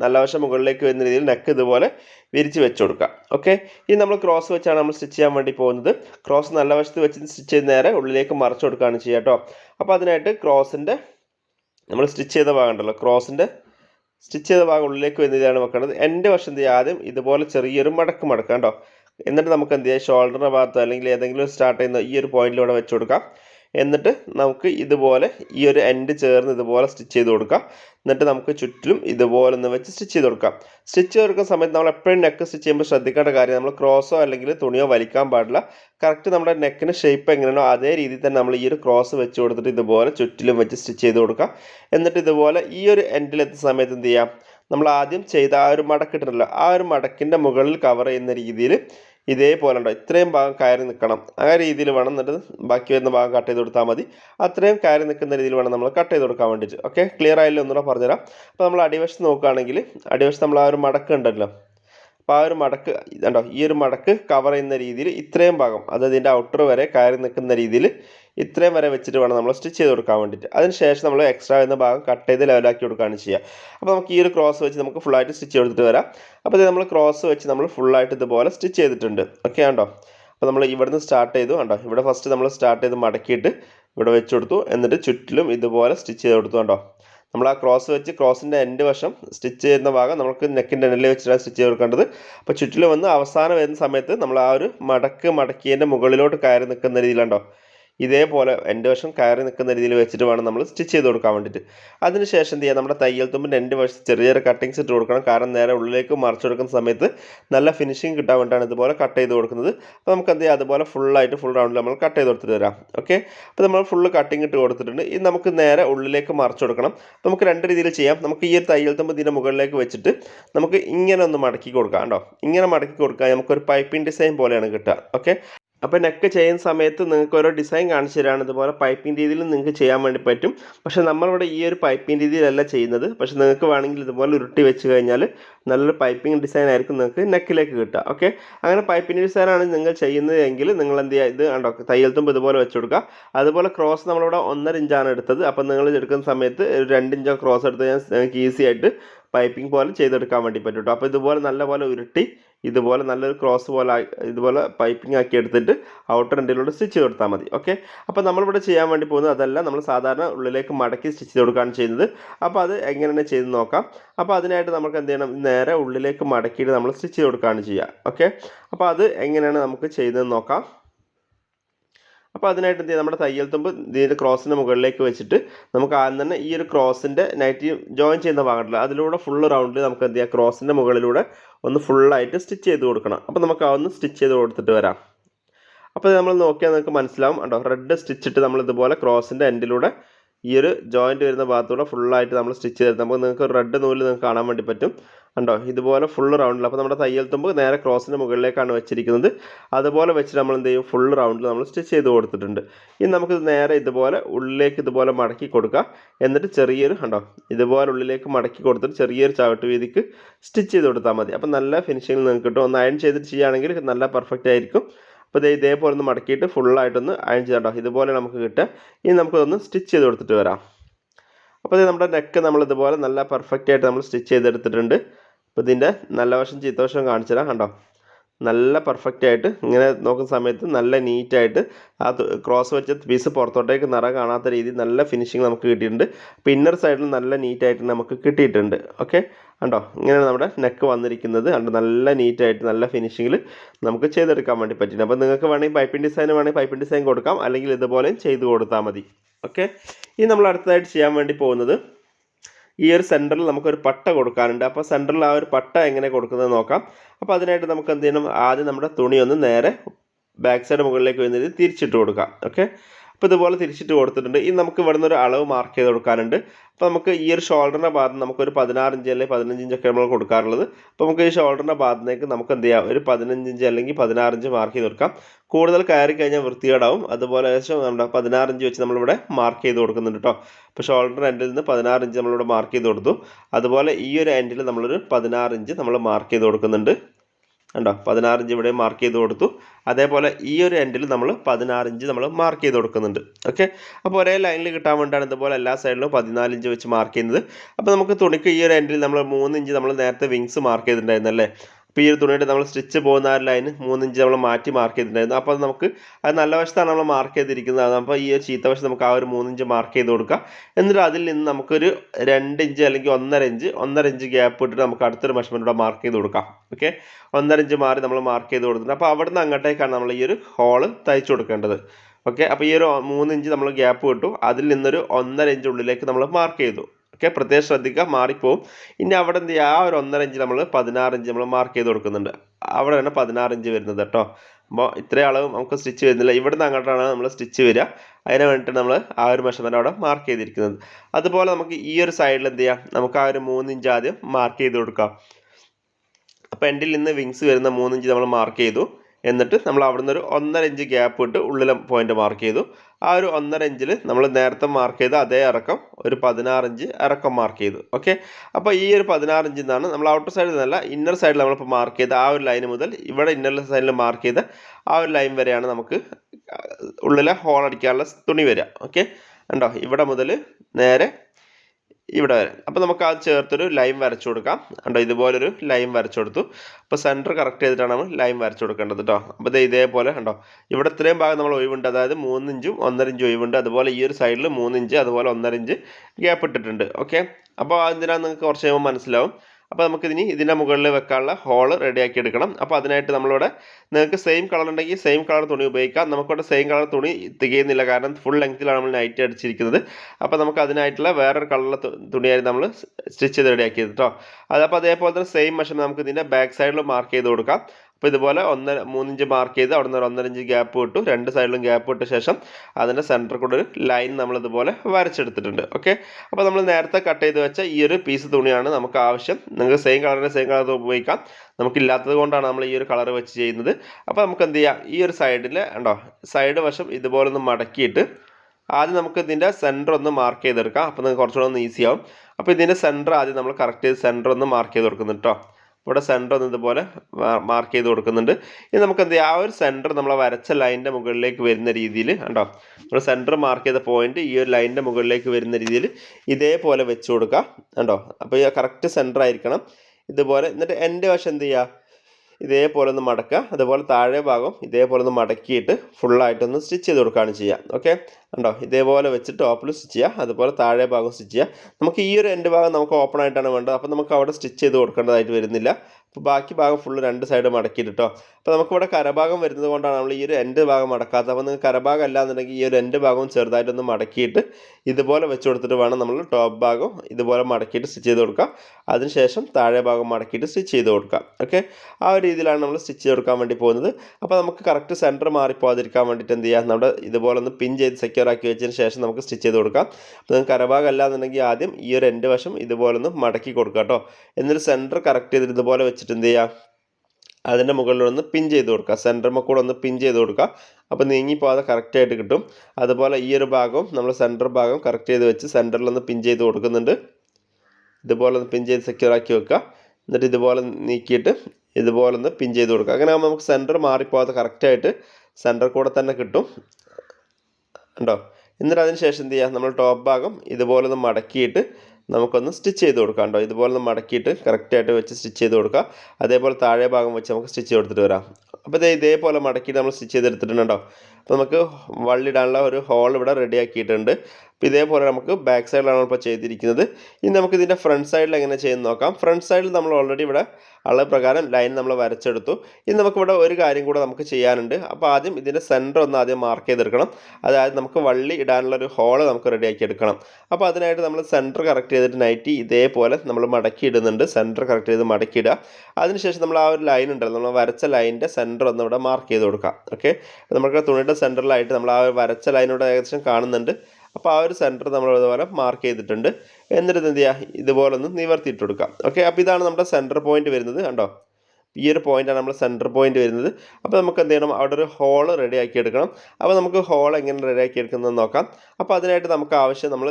നല്ല വശം മുകളിലേക്ക് വരുന്ന രീതിയിൽ നെക്ക് ഇതുപോലെ വിരിച്ച് വെച്ച് കൊടുക്കുക ഓക്കെ ഇനി നമ്മൾ ക്രോസ് വെച്ചാണ് നമ്മൾ സ്റ്റിച്ച് ചെയ്യാൻ വേണ്ടി പോകുന്നത്. ക്രോസ് നല്ല വശത്ത് വെച്ച് സ്റ്റിച്ച് ചെയ്ത് നേരെ ഉള്ളിലേക്ക് മറച്ചു കൊടുക്കുകയാണ് ചെയ്യുക കേട്ടോ. അപ്പോൾ അതിനായിട്ട് ക്രോസിന്റെ നമ്മൾ സ്റ്റിച്ച് ചെയ്ത ഭാഗം ഉണ്ടല്ലോ. ക്രോസിന്റെ സ്റ്റിച്ച് ചെയ്ത ഭാഗം ഉള്ളിലേക്ക് വരുന്നതാണ് വെക്കേണ്ടത്. എന്റെ വശം എന്ത് ചെയ്യുക? ആദ്യം ഇതുപോലെ ചെറിയൊരു മടക്ക് മടക്കാം കേട്ടോ. എന്നിട്ട് നമുക്ക് എന്ത് ചെയ്യാം? ഷോൾഡറിന്റെ ഭാഗത്തോ അല്ലെങ്കിൽ ഏതെങ്കിലും സ്റ്റാർട്ട് ചെയ്യുന്ന ഈ ഒരു പോയിന്റിലൂടെ വെച്ച് കൊടുക്കാം. എന്നിട്ട് നമുക്ക് ഇതുപോലെ ഈ ഒരു എൻഡ് ചേർന്ന് ഇതുപോലെ സ്റ്റിച്ച് ചെയ്ത് കൊടുക്കാം. എന്നിട്ട് നമുക്ക് ചുറ്റിലും ഇതുപോലെ ഒന്ന് വെച്ച് സ്റ്റിച്ച് ചെയ്ത് കൊടുക്കാം. സ്റ്റിച്ച് കൊടുക്കുന്ന സമയത്ത് നമ്മൾ എപ്പോഴും നെക്ക് സ്റ്റിച്ച് ചെയ്യുമ്പോൾ ശ്രദ്ധിക്കേണ്ട കാര്യം നമ്മൾ ക്രോസോ അല്ലെങ്കിൽ തുണിയോ വലിക്കാൻ പാടില്ല. കറക്റ്റ് നമ്മുടെ നെക്കിന് ഷേപ്പ് എങ്ങനെയാണോ അതേ രീതിയിൽ തന്നെ നമ്മൾ ഈ ഒരു ക്രോസ് വെച്ച് കൊടുത്തിട്ട് ഇതുപോലെ ചുറ്റിലും വെച്ച് സ്റ്റിച്ച് ചെയ്ത് കൊടുക്കാം. എന്നിട്ട് ഇതുപോലെ ഈ ഒരു എൻഡിലെത്തുന്ന സമയത്ത് എന്ത് ചെയ്യാം? നമ്മൾ ആദ്യം ചെയ്ത ആ ഒരു മടക്കിട്ടുണ്ടല്ലോ ആ ഒരു മടക്കിന്റെ മുകളിൽ കവർ ചെയ്യുന്ന രീതിയിൽ ഇതേപോലെ ഉണ്ടോ ഇത്രയും ഭാഗം കയറി നിൽക്കണം. ആ രീതിയിൽ വേണം എന്നിട്ട് ബാക്കി വരുന്ന ഭാഗം കട്ട് ചെയ്ത് കൊടുത്താൽ മതി. അത്രയും കയറി നിൽക്കുന്ന രീതിയിൽ വേണം നമ്മൾ കട്ട് ചെയ്ത് കൊടുക്കാൻ വേണ്ടിയിട്ട്. ഓക്കെ ക്ലിയർ ആയില്ല? ഒന്നുകൂടെ പറഞ്ഞുതരാം. അപ്പോൾ നമ്മൾ അടിവശത്ത് നോക്കുകയാണെങ്കിൽ അടിവശത്ത് നമ്മൾ ആ ഒരു മടക്ക് ഉണ്ടല്ലോ അപ്പോൾ ആ ഒരു മടക്ക് ഉണ്ടോ ഈ ഒരു മടക്ക് കവർ ചെയ്യുന്ന രീതിയിൽ ഇത്രയും ഭാഗം അത് ഇതിന്റെ ഔട്ടർ വരെ കയറി നിൽക്കുന്ന രീതിയിൽ ഇത്രയും വരെ വെച്ചിട്ട് വേണം നമ്മൾ സ്റ്റിച്ച് ചെയ്ത് കൊടുക്കാൻ വേണ്ടിയിട്ട്. അതിനുശേഷം നമ്മൾ എക്സ്ട്രാ വരുന്ന ഭാഗം കട്ട് ചെയ്ത് ലെവലാക്കി കൊടുക്കുകയാണ് ചെയ്യുക. അപ്പോൾ നമുക്ക് ഈ ഒരു ക്രോസ് വെച്ച് നമുക്ക് ഫുള്ളായിട്ട് സ്റ്റിച്ച് കൊടുത്തിട്ട് വരാം. അപ്പോൾ ഇത് നമ്മൾ ക്രോസ് വെച്ച് നമ്മൾ ഫുള്ളായിട്ട് ഇതുപോലെ സ്റ്റിച്ച് ചെയ്തിട്ടുണ്ട്. ഓക്കെ ആണ്ടോ അപ്പോൾ നമ്മൾ ഇവിടുന്ന് സ്റ്റാർട്ട് ചെയ്തു. കണ്ടോ? ഇവിടെ ഫസ്റ്റ് നമ്മൾ സ്റ്റാർട്ട് ചെയ്ത് മടക്കിയിട്ട് ഇവിടെ വെച്ച് കൊടുത്തു. എന്നിട്ട് ചുറ്റിലും ഇതുപോലെ സ്റ്റിച്ച് ചെയ്ത് കൊടുത്തു കണ്ടോ? നമ്മൾ ആ ക്രോസ് വെച്ച് ക്രോസിന്റെ എൻഡ് വശം സ്റ്റിച്ച് ചെയ്യുന്ന ഭാഗം നമുക്ക് നെക്കിന്റെ എണ്ണിൽ വെച്ചിട്ടാണ് സ്റ്റിച്ച് ചെയ്ത് കൊടുക്കേണ്ടത്. അപ്പോൾ ചുറ്റിലും വന്ന് അവസാനം വരുന്ന സമയത്ത് നമ്മൾ ആ ഒരു മടക്ക് മടക്കിയതിന്റെ മുകളിലോട്ട് കയറി നിൽക്കുന്ന രീതിയിലുണ്ടോ ഇതേപോലെ എന്റെ വശം കയറി നിൽക്കുന്ന രീതിയിൽ വെച്ചിട്ട് വേണം നമ്മൾ സ്റ്റിച്ച് ചെയ്ത് കൊടുക്കാൻ വേണ്ടിയിട്ട്. അതിനുശേഷം എന്ത് ചെയ്യുക നമ്മുടെ തയ്യൽ തുമ്പിന്റെ രണ്ട് വശത്ത് ചെറിയ ചെറിയ കട്ടിങ്സ് ഇട്ട് കൊടുക്കണം. കാരണം നേരെ ഉള്ളിലേക്ക് മറിച്ച് കൊടുക്കുന്ന സമയത്ത് നല്ല ഫിനിഷിങ് കിട്ടാൻ വേണ്ടിയിട്ടാണ് ഇതുപോലെ കട്ട് ചെയ്ത് കൊടുക്കുന്നത്. അപ്പോൾ നമുക്ക് എന്ത് ചെയ്യാം? അതുപോലെ ഫുള്ളായിട്ട് ഫുൾ റൗണ്ടിൽ നമ്മൾ കട്ട് ചെയ്ത് കൊടുത്തിട്ട് വരാം. ഓക്കെ അപ്പോൾ നമ്മൾ ഫുള്ള് കട്ടിങ് ഇട്ട് കൊടുത്തിട്ടുണ്ട്. ഇത് നമുക്ക് നേരെ ഉള്ളിലേക്ക് മറിച്ച് കൊടുക്കണം. നമുക്ക് രണ്ട് രീതിയിൽ ചെയ്യാം. നമുക്ക് ഈ ഒരു തയ്യൽ തുമ്പ് ഇതിന്റെ മുകളിലേക്ക് വെച്ചിട്ട് നമുക്ക് ഇങ്ങനെ ഒന്ന് മടക്കി കൊടുക്കാം കേട്ടോ. ഇങ്ങനെ മടക്കി കൊടുക്കാൻ നമുക്കൊരു പൈപ്പിംഗ് ഡിസൈൻ പോലെയാണ് കിട്ടുക. ഓക്കെ അപ്പോൾ നെക്ക് ചെയ്യുന്ന സമയത്ത് നിങ്ങൾക്ക് ഓരോ ഡിസൈൻ കാണിച്ചു തരാണ്. ഇതുപോലെ പൈപ്പിംഗ് രീതിയിൽ നിങ്ങൾക്ക് ചെയ്യാൻ വേണ്ടി പറ്റും. പക്ഷേ നമ്മളിവിടെ ഈ ഒരു പൈപ്പിംഗ് രീതിയിലല്ല ചെയ്യുന്നത്. പക്ഷേ നിങ്ങൾക്ക് വേണമെങ്കിൽ ഇതുപോലെ ഉരുട്ടി വെച്ച് കഴിഞ്ഞാൽ നല്ലൊരു പൈപ്പിംഗ് ഡിസൈൻ ആയിരിക്കും നിങ്ങൾക്ക് നെക്കിലേക്ക് കിട്ടുക. ഓക്കെ അങ്ങനെ പൈപ്പിംഗ് ഡിസൈനാണ് നിങ്ങൾ ചെയ്യുന്നത് എങ്കിൽ നിങ്ങൾ എന്ത് ചെയ്യുക? ഇത് കണ്ടോ? തയ്യൽ തുമ്പ് ഇതുപോലെ വെച്ച് കൊടുക്കുക. അതുപോലെ ക്രോസ് നമ്മളിവിടെ ഒന്നര ഇഞ്ചാണ് എടുത്തത്. അപ്പോൾ നിങ്ങൾ എടുക്കുന്ന സമയത്ത് ഒരു രണ്ട് ഇഞ്ചോ ക്രോസ് എടുത്ത് ഞാൻ നിങ്ങൾക്ക് ഈസി ആയിട്ട് പൈപ്പിംഗ് പോലെ ചെയ്തെടുക്കാൻ വേണ്ടി പറ്റും കേട്ടോ അപ്പോൾ ഇതുപോലെ നല്ലപോലെ ഉരുട്ടി ഇതുപോലെ നല്ലൊരു ക്രോസ് പോലെ ഇതുപോലെ പൈപ്പിംഗ് ആക്കി എടുത്തിട്ട് ഔട്ടർ എൻഡിലൂടെ സ്റ്റിച്ച് കൊടുത്താൽ മതി ഓക്കെ അപ്പോൾ നമ്മളിവിടെ ചെയ്യാൻ വേണ്ടി പോകുന്നത് അതല്ല നമ്മൾ സാധാരണ ഉള്ളിലേക്ക് മടക്കി സ്റ്റിച്ച് ചെയ്ത് കൊടുക്കുകയാണ് ചെയ്യുന്നത്. അപ്പോൾ അത് എങ്ങനെയാണ് ചെയ്ത് നോക്കാം. അപ്പോൾ അതിനായിട്ട് നമുക്ക് എന്ത് ചെയ്യണം? നേരെ ഉള്ളിലേക്ക് മടക്കിയിട്ട് നമ്മൾ സ്റ്റിച്ച് ചെയ്ത് കൊടുക്കുകയാണ് ചെയ്യുക ഓക്കെ അപ്പോൾ അത് എങ്ങനെയാണ് നമുക്ക് ചെയ്തതെന്ന് നോക്കാം. അപ്പോൾ അതിനായിട്ട് എന്ത് ചെയ്യാം നമ്മുടെ തയ്യൽ തുമ്പ് ഇതിന്റെ ക്രോസിന്റെ മുകളിലേക്ക് വെച്ചിട്ട് നമുക്ക് ആദ്യം തന്നെ ഈ ഒരു ക്രോസിന്റെ നൈറ്റി ജോയിൻ ചെയ്യുന്ന ഭാഗമുണ്ടല്ലോ അതിലൂടെ ഫുൾ റൗണ്ടിൽ നമുക്ക് എന്ത് ചെയ്യാം? ക്രോസിന്റെ മുകളിലൂടെ ഒന്ന് ഫുള്ളായിട്ട് സ്റ്റിച്ച് ചെയ്ത് കൊടുക്കണം. അപ്പോൾ നമുക്ക് അതൊന്ന് സ്റ്റിച്ച് ചെയ്ത് കൊടുത്തിട്ട് വരാം. അപ്പോൾ നമ്മൾ നോക്കിയാൽ നിങ്ങൾക്ക് മനസ്സിലാവും. കേട്ടോ റെഡ് സ്റ്റിച്ചിട്ട് നമ്മൾ ഇതുപോലെ ക്രോസിന്റെ എൻഡിലൂടെ ഈ ഒരു ജോയിന്റ് വരുന്ന ഭാഗത്തൂടെ ഫുള്ളായിട്ട് നമ്മൾ സ്റ്റിച്ച് ചെയ്ത് നമുക്ക് നിങ്ങൾക്ക് റെഡ് നൂൽ നിങ്ങൾക്ക് കാണാൻ വേണ്ടി പറ്റും. കണ്ടോ? ഇതുപോലെ ഫുൾ റൗണ്ടിൽ അപ്പോൾ നമ്മുടെ തയ്യൽ തുമ്പ് നേരെ ക്രോസിന്റെ മുകളിലേക്കാണ് വെച്ചിരിക്കുന്നത്. അതുപോലെ വെച്ച് നമ്മൾ എന്ത് ചെയ്യും? ഫുൾ റൗണ്ടിൽ നമ്മൾ സ്റ്റിച്ച് ചെയ്ത് കൊടുത്തിട്ടുണ്ട്. ഇനി നമുക്ക് നേരെ ഇതുപോലെ ഉള്ളിലേക്ക് ഇതുപോലെ മടക്കി കൊടുക്കുക എന്നിട്ട് ചെറിയൊരു കണ്ടോ? ഇതുപോലെ ഉള്ളിലേക്ക് മടക്കി കൊടുത്തിട്ട് ചെറിയൊരു ചവിട്ട് വീതിക്ക് സ്റ്റിച്ച് ചെയ്ത് കൊടുത്താൽ മതി. അപ്പോൾ നല്ല ഫിനിഷിങ്ങിൽ നിങ്ങൾക്ക് കിട്ടും. ഒന്ന് അയൺ ചെയ്തിട്ട് ചെയ്യുകയാണെങ്കിൽ നല്ല പെർഫെക്റ്റ് ആയിരിക്കും. അപ്പോൾ ഇത് ഇതേപോലെ ഒന്ന് മടക്കിയിട്ട് ഫുള്ളായിട്ടൊന്ന് അയൺ ചെയ്തോ ഇതുപോലെ നമുക്ക് കിട്ടുക. ഇനി നമുക്കതൊന്ന് സ്റ്റിച്ച് ചെയ്ത് കൊടുത്തിട്ട് വരാം. അപ്പോൾ നമ്മുടെ നെക്ക് നമ്മൾ ഇതുപോലെ നല്ല പെർഫെക്റ്റ് ആയിട്ട് നമ്മൾ സ്റ്റിച്ച് ചെയ്തെടുത്തിട്ടുണ്ട്. അപ്പോൾ ഇതിന്റെ നല്ല വശം ചീത്ത വശം കാണിച്ചു തരാം കണ്ടോ? നല്ല പെർഫെക്റ്റ് ആയിട്ട് ഇങ്ങനെ നോക്കുന്ന സമയത്ത് നല്ല നീറ്റായിട്ട് ആ ക്രോസ് വെച്ച പീസ് പുറത്തോട്ടേക്ക് നിറ കാണാത്ത രീതിയിൽ നല്ല ഫിനിഷിങ് നമുക്ക് കിട്ടിയിട്ടുണ്ട്. അപ്പോൾ ഇന്നർ സൈഡിൽ നല്ല നീറ്റായിട്ട് നമുക്ക് കിട്ടിയിട്ടുണ്ട്. ഓക്കെ കണ്ടോ? ഇങ്ങനെ നമ്മുടെ നെക്ക് വന്നിരിക്കുന്നത് കണ്ടോ? നല്ല നീറ്റായിട്ട് നല്ല ഫിനിഷിങ്ങിൽ നമുക്ക് ചെയ്തെടുക്കാൻ വേണ്ടി പറ്റിയിട്ടുണ്ട്. അപ്പോൾ നിങ്ങൾക്ക് വേണമെങ്കിൽ പൈപ്പിംഗ് ഡിസൈൻ വേണമെങ്കിൽ പൈപ്പിംഗ് ഡിസൈൻ കൊടുക്കാം. അല്ലെങ്കിൽ ഇതുപോലെയും ചെയ്ത് കൊടുത്താൽ മതി. ഓക്കെ ഇനി നമ്മൾ അടുത്തതായിട്ട് ചെയ്യാൻ വേണ്ടി പോകുന്നത് ഈ ഒരു സെന്ററിൽ നമുക്കൊരു പട്ട കൊടുക്കാനുണ്ട്. അപ്പോൾ സെന്ററിൽ ആ ഒരു പട്ട എങ്ങനെ കൊടുക്കുന്നത് നോക്കാം. അപ്പോൾ അതിനായിട്ട് നമുക്ക് എന്ത് ചെയ്യണം? ആദ്യം നമ്മുടെ തുണി ഒന്ന് നേരെ ബാക്ക് സൈഡ് മുകളിലേക്ക് വരുന്നത് തിരിച്ചിട്ട് കൊടുക്കാം. ഓക്കെ അപ്പോൾ ഇതുപോലെ തിരിച്ചിട്ട് കൊടുത്തിട്ടുണ്ട്. ഇനി നമുക്ക് ഇവിടെ ഒരു അളവ് മാർക്ക് ചെയ്ത് കൊടുക്കാനുണ്ട്. അപ്പോൾ നമുക്ക് ഈ ഒരു ഷോൾഡറിന്റെ ഭാഗത്ത് നമുക്കൊരു പതിനാറ് ഇഞ്ച് അല്ലെങ്കിൽ പതിനഞ്ച് ഇഞ്ചൊക്കെ നമ്മൾ കൊടുക്കാറുള്ളത്. അപ്പോൾ നമുക്ക് ഈ ഷോൾഡറിന്റെ ഭാഗത്തേക്ക് നമുക്ക് എന്ത് ചെയ്യാം? ഒരു പതിനഞ്ച് ഇഞ്ച് അല്ലെങ്കിൽ പതിനാറ് ഇഞ്ച് മാർക്ക് ചെയ്ത് കൊടുക്കാം. കൂടുതൽ കയറി കഴിഞ്ഞാൽ വൃത്തികേടാവും. അതുപോലെ ഏകദേശം നമ്മുടെ പതിനാറ് ഇഞ്ച് വെച്ച് നമ്മളിവിടെ മാർക്ക് ചെയ്ത് കൊടുക്കുന്നുണ്ട് കേട്ടോ അപ്പോൾ ഷോൾഡർ എൻഡിൽ നിന്ന് പതിനാറ് ഇഞ്ച് നമ്മളിവിടെ മാർക്ക് ചെയ്ത് കൊടുത്തു. അതുപോലെ ഈ ഒരു എൻഡിൽ നമ്മളൊരു പതിനാറ് ഇഞ്ച് നമ്മൾ മാർക്ക് ചെയ്ത് കൊടുക്കുന്നുണ്ട്. കണ്ടോ? പതിനാറ് ഇഞ്ച് ഇവിടെ മാർക്ക് ചെയ്ത് കൊടുത്തു. അതേപോലെ ഈ ഒരു എൻഡിൽ നമ്മൾ പതിനാറ് ഇഞ്ച് നമ്മൾ മാർക്ക് ചെയ്ത് കൊടുക്കുന്നുണ്ട്. ഓക്കെ അപ്പോൾ ഒരേ ലൈനിൽ കിട്ടാൻ വേണ്ടിയാണ് ഇതുപോലെ എല്ലാ സൈഡിലും പതിനാല് ഇഞ്ച് വെച്ച് മാർക്ക് ചെയ്യുന്നത്. അപ്പോൾ നമുക്ക് തുണിക്ക് ഈ ഒരു എൻഡിൽ നമ്മൾ മൂന്ന് ഇഞ്ച് നമ്മൾ നേരത്തെ വിങ്സ് മാർക്ക് ചെയ്തിട്ടുണ്ടായിരുന്നല്ലേ? അപ്പോൾ ഈ ഒരു തുണിയുടെ നമ്മൾ സ്റ്റിച്ച് പോകുന്ന ആ ലൈന് മൂന്നിഞ്ച് നമ്മൾ മാറ്റി മാർക്ക് ചെയ്തിട്ടുണ്ടായിരുന്നു. അപ്പോൾ നമുക്ക് അത് നല്ല വശത്താണ് നമ്മൾ മാർക്ക് ചെയ്തിരിക്കുന്നത്. അപ്പോൾ ഈ ഒരു ചീത്ത വശം നമുക്ക് ആ ഒരു മൂന്നിഞ്ച് മാർക്ക് ചെയ്ത് കൊടുക്കുക എന്നിട്ട് അതിൽ നിന്ന് നമുക്കൊരു രണ്ട് ഇഞ്ച് അല്ലെങ്കിൽ ഒന്നര ഇഞ്ച് ഒന്നര ഇഞ്ച് ഗ്യാപ്പ് ഇട്ടിട്ട് നമുക്ക് അടുത്തൊരു മെഷർമെന്റ് മാർക്ക് ചെയ്ത് കൊടുക്കാം. ഓക്കെ ഒന്നര ഇഞ്ച് മാറി നമ്മൾ മാർക്ക് ചെയ്ത് കൊടുത്തിട്ടുണ്ട്. അപ്പോൾ അവിടെ നിന്ന് അങ്ങോട്ടേക്കാണ് നമ്മൾ ഈ ഒരു ഹോൾ തയ്ച്ചു കൊടുക്കേണ്ടത്. ഓക്കെ അപ്പോൾ ഈ ഒരു മൂന്ന് ഇഞ്ച് നമ്മൾ ഗ്യാപ്പ് കിട്ടും അതിൽ നിന്നൊരു ഒന്നര ഇഞ്ച് ഉള്ളിലേക്ക് നമ്മൾ മാർക്ക് ചെയ്തു. ഓക്കെ പ്രത്യേകം ശ്രദ്ധിക്കുക. മാറിപ്പോവും. ഇനി അവിടെ എന്ത് ചെയ്യുക? ആ ഒരു ഒന്നര ഇഞ്ച് നമ്മൾ പതിനാറ് ഇഞ്ച് നമ്മൾ മാർക്ക് ചെയ്ത് കൊടുക്കുന്നുണ്ട്. അവിടെ തന്നെ പതിനാറ് ഇഞ്ച് വരുന്നത് കേട്ടോ. അപ്പോൾ ഇത്രയും അളവ് നമുക്ക് സ്റ്റിച്ച് വരുന്നില്ല. ഇവിടുന്ന് അങ്ങോട്ടാണ് നമ്മൾ സ്റ്റിച്ച് വരിക. അതിന് വേണ്ടിയിട്ട് നമ്മൾ ആ ഒരു മെഷർമെന്റ് അവിടെ മാർക്ക് ചെയ്തിരിക്കുന്നത്. അതുപോലെ നമുക്ക് ഈ ഒരു സൈഡിൽ എന്ത് ചെയ്യാം? നമുക്ക് ആ ഒരു മൂന്ന് ഇഞ്ച് ആദ്യം മാർക്ക് ചെയ്ത് കൊടുക്കാം. അപ്പോൾ എൻഡിൽ നിന്ന് വിങ്സ് വരുന്ന മൂന്നിഞ്ച് നമ്മൾ മാർക്ക് ചെയ്തു. എന്നിട്ട് നമ്മൾ അവിടുന്ന് ഒരു ഒന്നര ഇഞ്ച് ഗ്യാപ്പ് ഇട്ട് ഉള്ളിലെ പോയിന്റ് മാർക്ക് ചെയ്തു. ആ ഒരു ഒന്നര ഇഞ്ചിൽ നമ്മൾ നേരത്തെ മാർക്ക് ചെയ്ത അതേ ഇറക്കം ഒരു പതിനാറ് ഇഞ്ച് ഇറക്കം മാർക്ക് ചെയ്തു. ഓക്കെ അപ്പോൾ ഈ ഒരു പതിനാറ് ഇഞ്ചിൽ നിന്നാണ് നമ്മൾ ഔട്ടർ സൈഡിൽ നിന്നല്ല ഇന്നർ സൈഡിൽ നമ്മളിപ്പോൾ മാർക്ക് ചെയ്ത ആ ഒരു ലൈൻ മുതൽ ഇവിടെ ഇന്നർ സൈഡിൽ മാർക്ക് ചെയ്ത ആ ഒരു ലൈൻ വരെയാണ് നമുക്ക് ഉള്ളിലെ ഹോൾ അടിക്കാനുള്ള തുണി വരിക. ഓക്കെ ഉണ്ടോ ഇവിടെ മുതൽ നേരെ ഇവിടെ വരെ. അപ്പോൾ നമുക്ക് അത് ചേർത്തൊരു ലൈൻ വരച്ചു കൊടുക്കാം. കണ്ടോ ഇതുപോലൊരു ലൈൻ വരച്ചു കൊടുത്തു. അപ്പോൾ സെന്റർ കറക്റ്റ് ചെയ്തിട്ടാണ് നമ്മൾ ലൈൻ വരച്ചു കൊടുക്കേണ്ടത് കേട്ടോ അപ്പോൾ ഇത് ഇതേപോലെ കണ്ടോ ഇവിടെ ഇത്രയും ഭാഗം നമ്മൾ ഒഴിവുണ്ട്. അതായത് മൂന്ന് ഇഞ്ചും ഒന്നര ഇഞ്ചും ഒഴിവുണ്ട്. അതുപോലെ ഈ ഒരു സൈഡിൽ മൂന്ന് ഇഞ്ച് അതുപോലെ ഒന്നര ഇഞ്ച് ഗ്യാപ്പ് ഇട്ടിട്ടുണ്ട്. ഓക്കെ അപ്പോൾ അതിനാണ് നിങ്ങൾക്ക് കുറച്ച് കഴിയുമ്പോൾ മനസ്സിലാവും. അപ്പോൾ നമുക്കിതിനി ഇതിന്റെ മുകളിൽ വെക്കാനുള്ള ഹോൾ റെഡിയാക്കി എടുക്കണം. അപ്പോൾ അതിനായിട്ട് നമ്മളിവിടെ നിങ്ങൾക്ക് സെയിം കളർ ഉണ്ടെങ്കിൽ സെയിം കളർ തുണി ഉപയോഗിക്കാം. നമുക്കിവിടെ സെയിം കളർ തുണി തികയുന്നില്ല കാരണം ഫുൾ ലെങ്ത്തിലാണ് നമ്മൾ നൈറ്റ് അടിച്ചിരിക്കുന്നത്. അപ്പോൾ നമുക്ക് അതിനായിട്ടുള്ള വേറൊരു കളറിലെ തുണിയായിരുന്നു നമ്മൾ സ്റ്റിച്ച് ചെയ്ത് റെഡിയാക്കിയത് കേട്ടോ അതപ്പോൾ അതേപോലെ തന്നെ സെയിം മെഷർ നമുക്ക് ഇതിന്റെ ബാക്ക് സൈഡിൽ മാർക്ക് ചെയ്ത് കൊടുക്കാം. അപ്പോൾ ഇതുപോലെ ഒന്നര മൂന്നിഞ്ച് മാർക്ക് ചെയ്ത് അവിടെ നിന്ന് ഒരു ഒന്നര ഇഞ്ച് ഗ്യാപ്പ് വിട്ടു രണ്ട് സൈഡിലും ഗ്യാപ്പ് ഇട്ട ശേഷം അതിന്റെ സെന്ററിൽ കൂടെ ഒരു ലൈൻ നമ്മൾ ഇതുപോലെ വരച്ചെടുത്തിട്ടുണ്ട്. ഓക്കെ അപ്പോൾ നമ്മൾ നേരത്തെ കട്ട് ചെയ്ത് വെച്ച ഈ ഒരു പീസ് തുണിയാണ് നമുക്ക് ആവശ്യം. നിങ്ങൾക്ക് സെയിം കളറിന് സെയിം കളർ ഉപയോഗിക്കാം. നമുക്കില്ലാത്തത് കൊണ്ടാണ് നമ്മൾ ഈ ഒരു കളർ വെച്ച് ചെയ്യുന്നത്. അപ്പോൾ നമുക്ക് എന്ത് ചെയ്യാം? ഈ ഒരു സൈഡിൽ ഉണ്ടോ സൈഡ് വശം ഇതുപോലെ ഒന്ന് മടക്കിയിട്ട് ആദ്യം നമുക്ക് ഇതിന്റെ സെന്റർ ഒന്ന് മാർക്ക് ചെയ്തെടുക്കാം. അപ്പോൾ നിങ്ങൾക്ക് കുറച്ചുകൂടെ ഒന്ന് ഈസി ആവും. അപ്പോൾ ഇതിന്റെ സെന്റർ ആദ്യം നമ്മൾ കറക്റ്റ് ചെയ്ത് സെന്റർ ഒന്ന് മാർക്ക് ചെയ്ത് കൊടുക്കുന്നുണ്ട് കേട്ടോ ഇവിടെ സെന്റർ എന്നതുപോലെ മാർക്ക് ചെയ്ത് കൊടുക്കുന്നുണ്ട്. ഇനി നമുക്ക് എന്ത് ആ ഒരു സെന്റർ നമ്മൾ വരച്ച ലൈനിന്റെ മുകളിലേക്ക് വരുന്ന രീതിയിൽ കണ്ടോ? നമ്മൾ സെന്റർ മാർക്ക് ചെയ്ത പോയിന്റ് ഈ ഒരു ലൈനിന്റെ മുകളിലേക്ക് വരുന്ന രീതിയിൽ ഇതേപോലെ വെച്ച് കൊടുക്കുക കണ്ടോ? അപ്പോൾ ഈ കറക്റ്റ് സെന്റർ ആയിരിക്കണം. ഇതുപോലെ എന്നിട്ട് എന്റെ വശം എന്ത് ചെയ്യുക ഇതേപോലെ ഒന്ന് മടക്കുക. അതുപോലെ താഴെ ഭാഗം ഇതേപോലെ ഒന്ന് മടക്കിയിട്ട് ഫുള്ളായിട്ടൊന്ന് സ്റ്റിച്ച് ചെയ്ത് കൊടുക്കുകയാണ് ചെയ്യുക. ഓക്കെ ഉണ്ടോ ഇതേപോലെ വെച്ച് ടോപ്പിൽ സ്റ്റിച്ച് ചെയ്യുക. അതുപോലെ താഴെ ഭാഗം സ്റ്റിച്ച് ചെയ്യുക. നമുക്ക് ഈ ഒരു എന്റെ ഭാഗം നമുക്ക് ഓപ്പൺ ആയിട്ടാണ് വേണ്ടത്. അപ്പോൾ നമുക്ക് അവിടെ സ്റ്റിച്ച് ചെയ്ത് കൊടുക്കേണ്ടതായിട്ട് വരുന്നില്ല. അപ്പോൾ ബാക്കി ഭാഗം ഫുള്ള് രണ്ട് സൈഡ് മടക്കിയിട്ട് അപ്പോൾ നമുക്കിവിടെ കരഭാഗം വരുന്നത് കൊണ്ടാണ് നമ്മൾ ഈ ഒരു എൻഡ് ഭാഗം മടക്കാത്തത്. അപ്പോൾ നിങ്ങൾക്ക് കരഭാഗം അല്ല എന്നുണ്ടെങ്കിൽ ഈ ഒരു എൻഡ് ഭാഗവും ചെറുതായിട്ടൊന്ന് മടക്കിയിട്ട് ഇതുപോലെ വെച്ച് കൊടുത്തിട്ട് വേണം നമ്മൾ ടോപ്പ് ഭാഗം ഇതുപോലെ മടക്കിയിട്ട് സ്റ്റിച്ച് ചെയ്ത് കൊടുക്കുക അതിനുശേഷം താഴെ ഭാഗം മടക്കിയിട്ട് സ്റ്റിച്ച് ചെയ്ത് കൊടുക്കാം. ഓക്കെ ആ ഒരു രീതിയിലാണ് നമ്മൾ സ്റ്റിച്ച് ചെയ്ത് കൊടുക്കാൻ വേണ്ടി പോകുന്നത്. അപ്പോൾ നമുക്ക് കറക്റ്റ് സെന്റർ മാറിപ്പോകാതിരിക്കാൻ വേണ്ടിയിട്ട് എന്ത് ചെയ്യാം? നമ്മുടെ ഇതുപോലെ ഒന്ന് പിൻ ചെയ്ത് സെക്യൂർ ആക്കി വെച്ചതിന് ശേഷം നമുക്ക് സ്റ്റിച്ച് ചെയ്ത് കൊടുക്കാം. അപ്പോൾ നിങ്ങൾക്ക് കരഭാഗം അല്ല എന്നുണ്ടെങ്കിൽ ആദ്യം ഈ ഒരു എന്റെ വശം ഇതുപോലെ ഒന്ന് മടക്കി കൊടുക്കാം കേട്ടോ. എന്നിട്ട് സെന്റർ കറക്റ്റ് ചെയ്തിട്ട് ഇതുപോലെ വെച്ചിട്ട് എന്ത് ചെയ്യുക അതിന്റെ മുകളിലൊന്ന് പിൻ ചെയ്ത് കൊടുക്കുക. സെന്ററിൽ കൂടെ ഒന്ന് പിൻ ചെയ്ത് കൊടുക്കുക. അപ്പോൾ നീങ്ങി പോകാതെ കറക്റ്റായിട്ട് കിട്ടും. അതുപോലെ ഈ ഒരു ഭാഗവും നമ്മൾ സെന്റർ ഭാഗം കറക്റ്റ് ചെയ്ത് വെച്ച് സെന്ററിലൊന്ന് പിൻ ചെയ്ത് കൊടുക്കുന്നുണ്ട്. ഇതുപോലെ ഒന്ന് പിൻ ചെയ്ത് സെക്യൂർ ആക്കി വെക്കുക. എന്നിട്ട് ഇതുപോലെ നീക്കിയിട്ട് ഇതുപോലെ ഒന്ന് പിൻ ചെയ്ത് കൊടുക്കുക. അങ്ങനെ ആകുമ്പോൾ നമുക്ക് സെന്റർ മാറിപ്പോകാതെ കറക്റ്റായിട്ട് സെന്റർ കൂടെ തന്നെ കിട്ടും. ഉണ്ടോ എന്നിട്ട് അതിന് ശേഷം എന്ത് ചെയ്യുക നമ്മൾ ടോപ്പ് ഭാഗം ഇതുപോലെ ഒന്ന് മടക്കിയിട്ട് നമുക്കൊന്ന് സ്റ്റിച്ച് ചെയ്ത് കൊടുക്കാം കേട്ടോ. ഇതുപോലെ ഒന്ന് മടക്കിയിട്ട് കറക്റ്റായിട്ട് വെച്ച് സ്റ്റിച്ച് ചെയ്ത് കൊടുക്കുക അതേപോലെ താഴെ ഭാഗം വെച്ച് നമുക്ക് സ്റ്റിച്ച് കൊടുത്തിട്ട് വരാം. അപ്പോൾ ഇതേ ഇതേപോലെ മടക്കിയിട്ട് നമ്മൾ സ്റ്റിച്ച് ചെയ്തെടുത്തിട്ടുണ്ടോ അപ്പോൾ നമുക്ക് വള്ളിടാനുള്ള ഒരു ഹോൾ ഇവിടെ റെഡി ആക്കിയിട്ടുണ്ട്. ഇതേപോലെ നമുക്ക് ബാക്ക് സൈഡിലാണ് ഇപ്പോൾ ചെയ്തിരിക്കുന്നത്. ഇനി നമുക്ക് ഇതിന്റെ ഫ്രണ്ട് സൈഡിൽ എങ്ങനെ ചെയ്യുന്ന നോക്കാം. ഫ്രണ്ട് സൈഡിൽ നമ്മൾ ഓൾറെഡി ഇവിടെ അളവ് പ്രകാരം ലൈൻ നമ്മൾ വരച്ചെടുത്തു. ഇനി നമുക്കിവിടെ ഒരു കാര്യം കൂടെ നമുക്ക് ചെയ്യാനുണ്ട്. അപ്പോൾ ആദ്യം ഇതിന്റെ സെന്റർ ഒന്ന് ആദ്യം മാർക്ക് ചെയ്തെടുക്കണം. അതായത് നമുക്ക് വള്ളി ഇടാനുള്ള ഒരു ഹോൾ നമുക്ക് റെഡിയാക്കി എടുക്കണം. അപ്പോൾ അതിനായിട്ട് നമ്മൾ സെന്റർ കറക്റ്റ് ചെയ്തിട്ട് നൈറ്റി ഇതേപോലെ നമ്മൾ മടക്കി ഇടുന്നുണ്ട്. സെന്റർ കറക്റ്റ് ചെയ്ത് മടക്കി ഇടുക. അതിനുശേഷം നമ്മൾ ആ ഒരു ലൈൻ ഉണ്ടല്ലോ നമ്മൾ വരച്ച ലൈനിന്റെ സെന്റർ ഒന്ന് ഇവിടെ മാർക്ക് ചെയ്ത് കൊടുക്കാം ഓക്കെ നമുക്ക് തുണിയുടെ സെന്ററിലായിട്ട് നമ്മൾ ആ വരച്ച ലൈനോട് ഏകദേശം കാണുന്നുണ്ട്. അപ്പോൾ ആ ഒരു സെന്റർ നമ്മൾ ഇതുപോലെ മാർക്ക് ചെയ്തിട്ടുണ്ട്. എന്നിട്ട് എന്ത് ചെയ്യുക ഇതുപോലെ ഒന്ന് നിവർത്തിയിട്ട് കൊടുക്കാം ഓക്കെ അപ്പോൾ ഇതാണ് നമ്മുടെ സെന്റർ പോയിന്റ് വരുന്നത്. കണ്ടോ? ഈ ഒരു പോയിന്റാണ് നമ്മുടെ സെന്റർ പോയിന്റ് വരുന്നത്. അപ്പോൾ നമുക്ക് എന്ത് ചെയ്യണം? അവിടെ ഒരു ഹോൾ റെഡിയാക്കി എടുക്കണം. അപ്പോൾ നമുക്ക് ഹോൾ എങ്ങനെ റെഡിയാക്കി എടുക്കുന്നതെന്ന് നോക്കാം. അപ്പോൾ അതിനായിട്ട് നമുക്ക് ആവശ്യം നമ്മൾ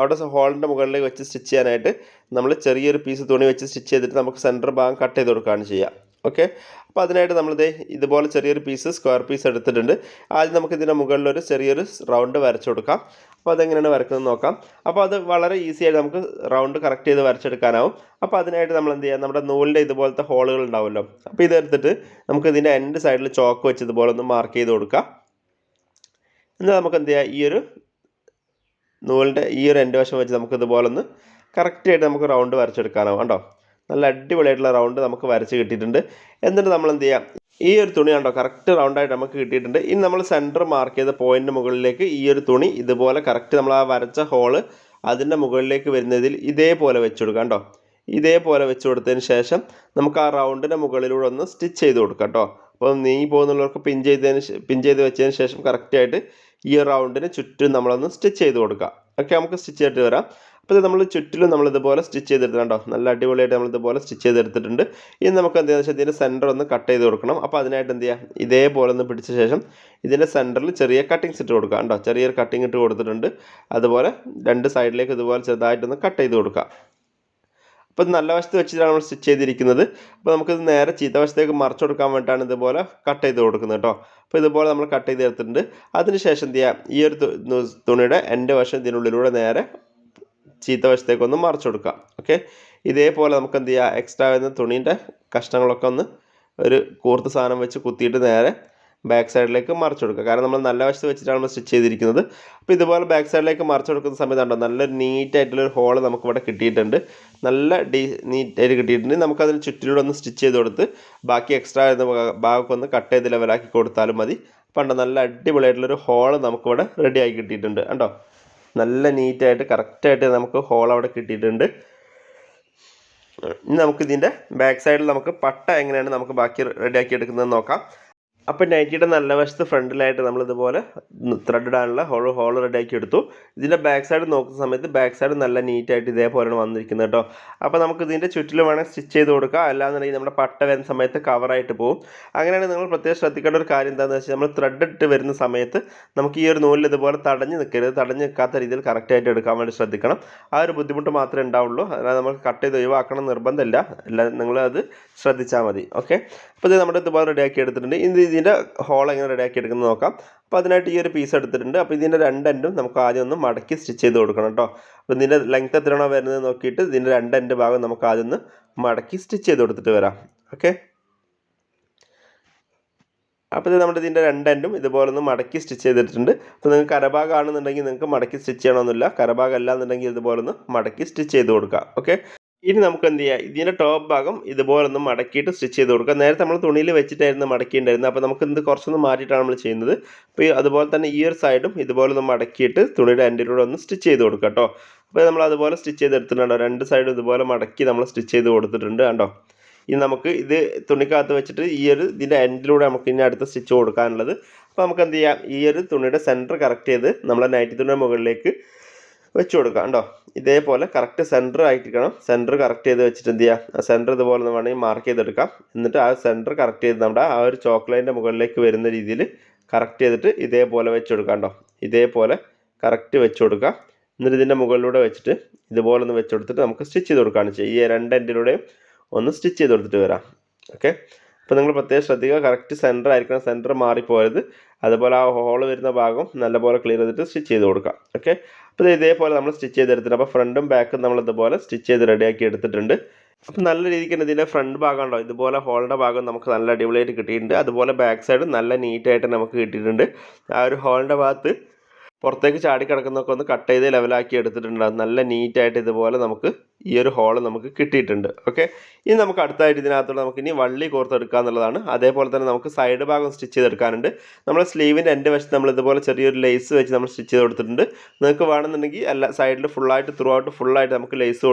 അവിടെ ഹോളിന്റെ മുകളിലേക്ക് വെച്ച് സ്റ്റിച്ച് ചെയ്യാനായിട്ട് നമ്മൾ ചെറിയൊരു പീസ് തുണി വെച്ച് സ്റ്റിച്ച് ചെയ്തിട്ട് നമുക്ക് സെന്റർ ഭാഗം കട്ട് ചെയ്ത് കൊടുക്കുകയാണ് ചെയ്യുക. ഓക്കെ അപ്പോൾ അതിനായിട്ട് നമ്മളിത് ഇതുപോലെ ചെറിയൊരു പീസ് സ്ക്വയർ പീസ് എടുത്തിട്ടുണ്ട്. ആദ്യം നമുക്ക് ഇതിന്റെ മുകളിലൊരു ചെറിയൊരു റൗണ്ട് വരച്ചു കൊടുക്കാം. അപ്പോൾ അതെങ്ങനെയാണ് വരക്കുന്നത് നോക്കാം. അപ്പോൾ അത് വളരെ ഈസി ആയിട്ട് നമുക്ക് റൗണ്ട് കറക്റ്റ് ചെയ്ത് വരച്ചെടുക്കാനാവും. അപ്പോൾ അതിനായിട്ട് നമ്മൾ എന്ത് ചെയ്യുക നമ്മുടെ നൂലിന്റെ ഇതുപോലത്തെ ഹോളുകൾ ഉണ്ടാവുമല്ലോ. അപ്പോൾ ഇതെടുത്തിട്ട് നമുക്ക് ഇതിന്റെ എൻഡ് സൈഡിൽ ചോക്ക് വെച്ച് ഇതുപോലെ ഒന്ന് മാർക്ക് ചെയ്ത് കൊടുക്കാം. എന്നാൽ നമുക്ക് എന്ത് ചെയ്യാം? ഈ ഒരു നൂലിന്റെ ഈ ഒരു എന്റെ വശം വെച്ച് നമുക്ക് ഇതുപോലെ ഒന്ന് കറക്റ്റായിട്ട് നമുക്ക് റൗണ്ട് വരച്ചെടുക്കാനാവും കണ്ടോ? നല്ല അടിപൊളിയായിട്ടുള്ള റൗണ്ട് നമുക്ക് വരച്ച് കിട്ടിയിട്ടുണ്ട്. എന്നിട്ട് നമ്മൾ എന്ത് ചെയ്യാം? ഈ ഒരു തുണി കണ്ടോ? കറക്റ്റ് റൗണ്ടായിട്ട് നമുക്ക് കിട്ടിയിട്ടുണ്ട്. ഇനി നമ്മൾ സെന്റർ മാർക്ക് ചെയ്ത പോയിന്റ് മുകളിലേക്ക് ഈ ഒരു തുണി ഇതുപോലെ കറക്റ്റ് നമ്മൾ ആ വരച്ച ഹോൾ അതിന്റെ മുകളിലേക്ക് വരുന്നതിൽ ഇതേപോലെ വെച്ച് കൊടുക്കാം കേട്ടോ ഇതേപോലെ വെച്ച് കൊടുത്തതിന് ശേഷം നമുക്ക് ആ റൗണ്ടിന്റെ മുകളിലൂടെ ഒന്ന് സ്റ്റിച്ച് ചെയ്ത് കൊടുക്കാം കേട്ടോ. അപ്പോൾ നീങ്ങി പോകുന്നുള്ളവർക്ക് പിൻ ചെയ്തതിന് പിൻ ചെയ്ത് വെച്ചതിന് ശേഷം കറക്റ്റായിട്ട് ഈ റൗണ്ടിന് ചുറ്റും നമ്മളൊന്ന് സ്റ്റിച്ച് ചെയ്ത് കൊടുക്കുക ഓക്കെ നമുക്ക് സ്റ്റിച്ച് ചെയ്തിട്ട് വരാം. അപ്പോൾ നമ്മൾ ചുറ്റിലും നമ്മൾ ഇതുപോലെ സ്റ്റിച്ച് ചെയ്തെടുത്തിട്ടുണ്ടോ നല്ല അടിപൊളിയായിട്ട് നമ്മൾ ഇതുപോലെ സ്റ്റിച്ച് ചെയ്തെടുത്തിട്ടുണ്ട്. ഇനി നമുക്ക് എന്താണെന്ന് വെച്ചാൽ ഇതിന്റെ സെന്റർ ഒന്ന് കട്ട് ചെയ്ത് കൊടുക്കണം. അപ്പോൾ അതിനായിട്ട് എന്ത് ചെയ്യുക ഇതേപോലെ ഒന്ന് പിടിച്ച ശേഷം ഇതിന്റെ സെന്ററിൽ ചെറിയ കട്ടിങ്സ് ഇട്ട് കൊടുക്കുക കണ്ടോ ചെറിയൊരു കട്ടിങ് ഇട്ട് കൊടുത്തിട്ടുണ്ട്. അതുപോലെ രണ്ട് സൈഡിലേക്ക് ഇതുപോലെ ചെറുതായിട്ടൊന്ന് കട്ട് ചെയ്ത് കൊടുക്കുക അപ്പോൾ നല്ല വശത്ത് വെച്ചിട്ടാണ് നമ്മൾ സ്റ്റിച്ച് ചെയ്തിരിക്കുന്നത്. അപ്പോൾ നമുക്കിത് നേരെ ചീത്ത വശത്തേക്ക് മറച്ചു കൊടുക്കാൻ വേണ്ടിയിട്ടാണ് ഇതുപോലെ കട്ട് ചെയ്ത് കൊടുക്കുന്നത് കേട്ടോ അപ്പോൾ ഇതുപോലെ നമ്മൾ കട്ട് ചെയ്ത് എടുത്തിട്ടുണ്ട്. അതിനുശേഷം എന്ത് ചെയ്യുക ഈ ഒരു തുണിയുടെ എന്റെ വശം ഇതിനുള്ളിലൂടെ നേരെ ചീത്ത വശത്തേക്ക് ഒന്ന് മറച്ചു കൊടുക്കുക. ഓക്കെ? ഇതേപോലെ നമുക്ക് എന്ത് ചെയ്യുക എക്സ്ട്രാ വരുന്ന തുണീന്റെ കഷ്ണങ്ങളൊക്കെ ഒന്ന് ഒരു കൂർത്ത സാധനം വെച്ച് കുത്തിയിട്ട് നേരെ ബാക്ക് സൈഡിലേക്ക് മറിച്ച് കൊടുക്കുക. കാരണം നമ്മൾ നല്ല വശത്ത് വെച്ചിട്ടാണ് സ്റ്റിച്ച് ചെയ്തിരിക്കുന്നത്. അപ്പോൾ ഇതുപോലെ ബാക്ക് സൈഡിലേക്ക് മറിച്ച് കൊടുക്കുന്ന സമയത്ത് ഉണ്ടോ നല്ലൊരു നീറ്റായിട്ടുള്ളൊരു ഹോൾ നമുക്കിവിടെ കിട്ടിയിട്ടുണ്ട്. നല്ല ഡീ നീറ്റായിട്ട് കിട്ടിയിട്ടുണ്ട്. നമുക്കതിന് ചുറ്റിലൂടെ ഒന്ന് സ്റ്റിച്ച് ചെയ്ത് കൊടുത്ത് ബാക്കി എക്സ്ട്രാ വരുന്ന ഭാഗമൊക്കെ ഒന്ന് കട്ട് ചെയ്ത് ലെവലാക്കി കൊടുത്താലും മതി. പണ്ട് നല്ല അടിപൊളിയായിട്ടുള്ളൊരു ഹോൾ നമുക്കിവിടെ റെഡി ആയി കിട്ടിയിട്ടുണ്ട്. കണ്ടോ? നല്ല നീറ്റായിട്ട് കറക്റ്റായിട്ട് നമുക്ക് ഹോൾ അവിടെ കിട്ടിയിട്ടുണ്ട്. ഇനി നമുക്കിതിന്റെ ബാക്ക് സൈഡിൽ നമുക്ക് പട്ട എങ്ങനെയാണ് നമുക്ക് ബാക്കി റെഡിയാക്കി എടുക്കുന്നത് നോക്കാം. അപ്പോൾ നൈറ്റിയുടെ നല്ല വശത്ത് ഫ്രണ്ടിലായിട്ട് നമ്മൾ ഇതുപോലെ ത്രെഡ് ഇടാനുള്ള ഹോൾ ഹോൾ റെഡിയാക്കി എടുത്തു. ഇതിന്റെ ബാക്ക് സൈഡ് നോക്കുന്ന സമയത്ത് ബാക്ക് സൈഡ് നല്ല നീറ്റായിട്ട് ഇതേപോലെയാണ് വന്നിരിക്കുന്നത് കേട്ടോ അപ്പോൾ നമുക്ക് ഇതിന്റെ ചുറ്റിലും വേണമെങ്കിൽ സ്റ്റിച്ച് ചെയ്ത് കൊടുക്കുക അല്ലാന്നുണ്ടെങ്കിൽ നമ്മുടെ പട്ട വരുന്ന സമയത്ത് കവറായിട്ട് പോകും അങ്ങനെയാണ് നിങ്ങൾ പ്രത്യേകം ശ്രദ്ധിക്കേണ്ട ഒരു കാര്യം എന്താണെന്ന് വെച്ചാൽ നമ്മൾ ത്രെഡ് ഇട്ട് വരുന്ന സമയത്ത് നമുക്ക് ഈ ഒരു നൂലിൽ ഇതുപോലെ തടഞ്ഞ് നിൽക്കരുത് തടഞ്ഞ് നിൽക്കാത്ത രീതിയിൽ കറക്റ്റായിട്ട് എടുക്കാൻ വേണ്ടി ശ്രദ്ധിക്കണം. ആ ഒരു ബുദ്ധിമുട്ട് മാത്രമേ ഉണ്ടാവുള്ളൂ. അല്ലാതെ നമുക്ക് കട്ട് ചെയ്ത് ഒഴിവാക്കണം നിർബന്ധമില്ല. അല്ല നിങ്ങൾ അത് ശ്രദ്ധിച്ചാൽ മതി. ഓക്കെ അപ്പോൾ ഇത് നമ്മുടെ ഇതുപോലെ റെഡിയാക്കി എടുത്തിട്ടുണ്ട്. ഇനി ഇതിന്റെ ഹോൾ എങ്ങനെ റെഡിയാക്കി എടുക്കുന്നത് നോക്കാം. അപ്പോൾ അതിനായിട്ട് ഈ ഒരു പീസ് എടുത്തിട്ടുണ്ട്. അപ്പോൾ ഇതിന്റെ രണ്ട് എൻഡും നമുക്ക് ആദ്യം ഒന്ന് മടക്കി സ്റ്റിച്ച് ചെയ്ത് കൊടുക്കണം കേട്ടോ അപ്പോൾ ഇതിന്റെ ലെങ്ത് എത്രയാണോ വരുന്നത് നോക്കിയിട്ട് ഇതിന്റെ രണ്ട് എൻഡ് ഭാഗം നമുക്ക് ആദ്യം ഒന്ന് മടക്കി സ്റ്റിച്ച് ചെയ്ത് കൊടുത്തിട്ട് വരാം. ഓക്കെ അപ്പോൾ ഇത് നമ്മുടെ ഇതിന്റെ രണ്ട് എൻഡും ഇതുപോലെ ഒന്ന് മടക്കി സ്റ്റിച്ച് ചെയ്തിട്ടുണ്ട്. അപ്പോൾ നിങ്ങൾക്ക് കരഭാഗം ആണെന്നുണ്ടെങ്കിൽ നിങ്ങൾക്ക് മടക്കി സ്റ്റിച്ച് ചെയ്യണമെന്നില്ല. കരഭാഗം അല്ല എന്നുണ്ടെങ്കിൽ ഇതുപോലെ ഒന്ന് മടക്കി സ്റ്റിച്ച് ചെയ്ത് കൊടുക്കുക ഓക്കെ ഇനി നമുക്ക് എന്ത് ചെയ്യാം? ഇതിന്റെ ടോപ്പ് ഭാഗം ഇതുപോലെ ഒന്ന് മടക്കിയിട്ട് സ്റ്റിച്ച് ചെയ്ത് കൊടുക്കുക. നേരത്തെ നമ്മൾ തുണിയിൽ വെച്ചിട്ടായിരുന്നു മടക്കിയിട്ടുണ്ടായിരുന്നത്. അപ്പോൾ നമുക്ക് ഇത് കുറച്ചൊന്ന് മാറ്റിയിട്ടാണ് നമ്മൾ ചെയ്യുന്നത്. അപ്പോൾ അതുപോലെ തന്നെ ഈ ഒരു സൈഡും ഇതുപോലെ ഒന്ന് മടക്കിയിട്ട് തുണിയുടെ എൻഡിലൂടെ ഒന്ന് സ്റ്റിച്ച് ചെയ്ത് കൊടുക്കുക കേട്ടോ. അപ്പോൾ നമ്മൾ അതുപോലെ സ്റ്റിച്ച് ചെയ്തെടുത്തിട്ടുണ്ടോ രണ്ട് സൈഡും ഇതുപോലെ മടക്കി നമ്മൾ സ്റ്റിച്ച് ചെയ്ത് കൊടുത്തിട്ടുണ്ട് കണ്ടോ? ഇനി നമുക്ക് ഇത് തുണിക്കകത്ത് വെച്ചിട്ട് ഈ ഒരു ഇതിന്റെ എൻഡിലൂടെ നമുക്ക് ഇനി അടുത്ത സ്റ്റിച്ച് കൊടുക്കാനുള്ളത്. അപ്പോൾ നമുക്ക് എന്ത് ചെയ്യാം? ഈ ഒരു തുണിയുടെ സെന്റർ കറക്റ്റ് ചെയ്ത് നമ്മളെ നൈറ്റി തുണിയുടെ മുകളിലേക്ക് വെച്ച് കൊടുക്കുക കേട്ടോ ഇതേപോലെ കറക്റ്റ് സെന്റർ ആയിട്ടിരിക്കണം. സെന്റർ കറക്റ്റ് ചെയ്ത് വെച്ചിട്ട് എന്ത് ചെയ്യുക സെന്റർ ഇതുപോലെ ഒന്ന് വേണമെങ്കിൽ മാർക്ക് ചെയ്തെടുക്കാം. എന്നിട്ട് ആ സെന്റർ കറക്റ്റ് ചെയ്ത് നമ്മുടെ ആ ഒരു ചോക്ലേറ്റിന്റെ മുകളിലേക്ക് വരുന്ന രീതിയിൽ കറക്റ്റ് ചെയ്തിട്ട് ഇതേപോലെ വെച്ച് കൊടുക്കാം കേട്ടോ ഇതേപോലെ കറക്റ്റ് വെച്ച് കൊടുക്കുക എന്നിട്ട് ഇതിന്റെ മുകളിലൂടെ വെച്ചിട്ട് ഇതുപോലെ ഒന്ന് വെച്ച് കൊടുത്തിട്ട് നമുക്ക് സ്റ്റിച്ച് ചെയ്ത് കൊടുക്കുകയാണ് ചെയ്യുക. ഈ രണ്ട് എൻഡിലൂടെയും ഒന്ന് സ്റ്റിച്ച് ചെയ്ത് കൊടുത്തിട്ട് വരാം. ഓക്കെ അപ്പോൾ നിങ്ങൾ പ്രത്യേകം ശ്രദ്ധിക്കുക. കറക്റ്റ് സെന്റർ ആയിരിക്കണം. സെന്റർ മാറിപ്പോയത്. അതുപോലെ ആ ഹോൾ വരുന്ന ഭാഗം നല്ലപോലെ ക്ലിയർ ചെയ്തിട്ട് സ്റ്റിച്ച് ചെയ്ത് കൊടുക്കാം. ഓക്കെ അപ്പോൾ ഇതേപോലെ നമ്മൾ സ്റ്റിച്ച് ചെയ്തെടുത്തിട്ടുണ്ട്. അപ്പോൾ ഫ്രണ്ടും ബാക്കും നമ്മൾ ഇതുപോലെ സ്റ്റിച്ച് ചെയ്ത് റെഡിയാക്കി എടുത്തിട്ടുണ്ട്. അപ്പം നല്ല രീതിക്ക് തന്നെ ഇതിന്റെ ഫ്രണ്ട് ഭാഗം ഉണ്ടോ? ഇതുപോലെ ഹോളിന്റെ ഭാഗം നമുക്ക് നല്ല അടിപൊളിയായിട്ട് കിട്ടിയിട്ടുണ്ട്. അതുപോലെ ബാക്ക് സൈഡ് നല്ല നീറ്റായിട്ട് നമുക്ക് കിട്ടിയിട്ടുണ്ട്. ആ ഒരു ഹോളിന്റെ ഭാഗത്ത് പുറത്തേക്ക് ചാടി കിടക്കുന്നൊക്കെ ഒന്ന് കട്ട് ചെയ്ത് ലെവലാക്കി എടുത്തിട്ടുണ്ട്. നല്ല നീറ്റായിട്ട് ഇതുപോലെ നമുക്ക് ഈ ഒരു ഹോൾ നമുക്ക് കിട്ടിയിട്ടുണ്ട്. ഓക്കെ ഇനി നമുക്ക് അടുത്തായിട്ട് ഇതിനകത്തോടെ നമുക്ക് ഇനി വള്ളി കോർത്തെടുക്കുക എന്നുള്ളതാണ്. അതേപോലെ തന്നെ നമുക്ക് സൈഡ് ഭാഗം സ്റ്റിച്ച് ചെയ്തെടുക്കാനുണ്ട്. നമ്മൾ സ്ലീവിന്റെ എന്റെ വശത്ത് നമ്മൾ ഇതുപോലെ ചെറിയൊരു ലേസ് വെച്ച് നമ്മൾ സ്റ്റിച്ച് ചെയ്ത് കൊടുത്തിട്ടുണ്ട്. നിങ്ങൾക്ക് വേണമെന്നുണ്ടെങ്കിൽ അല്ല സൈഡിൽ ഫുള്ളായിട്ട് ത്രൂ ഔട്ട് ഫുള്ളായിട്ട് നമുക്ക് ലേസ്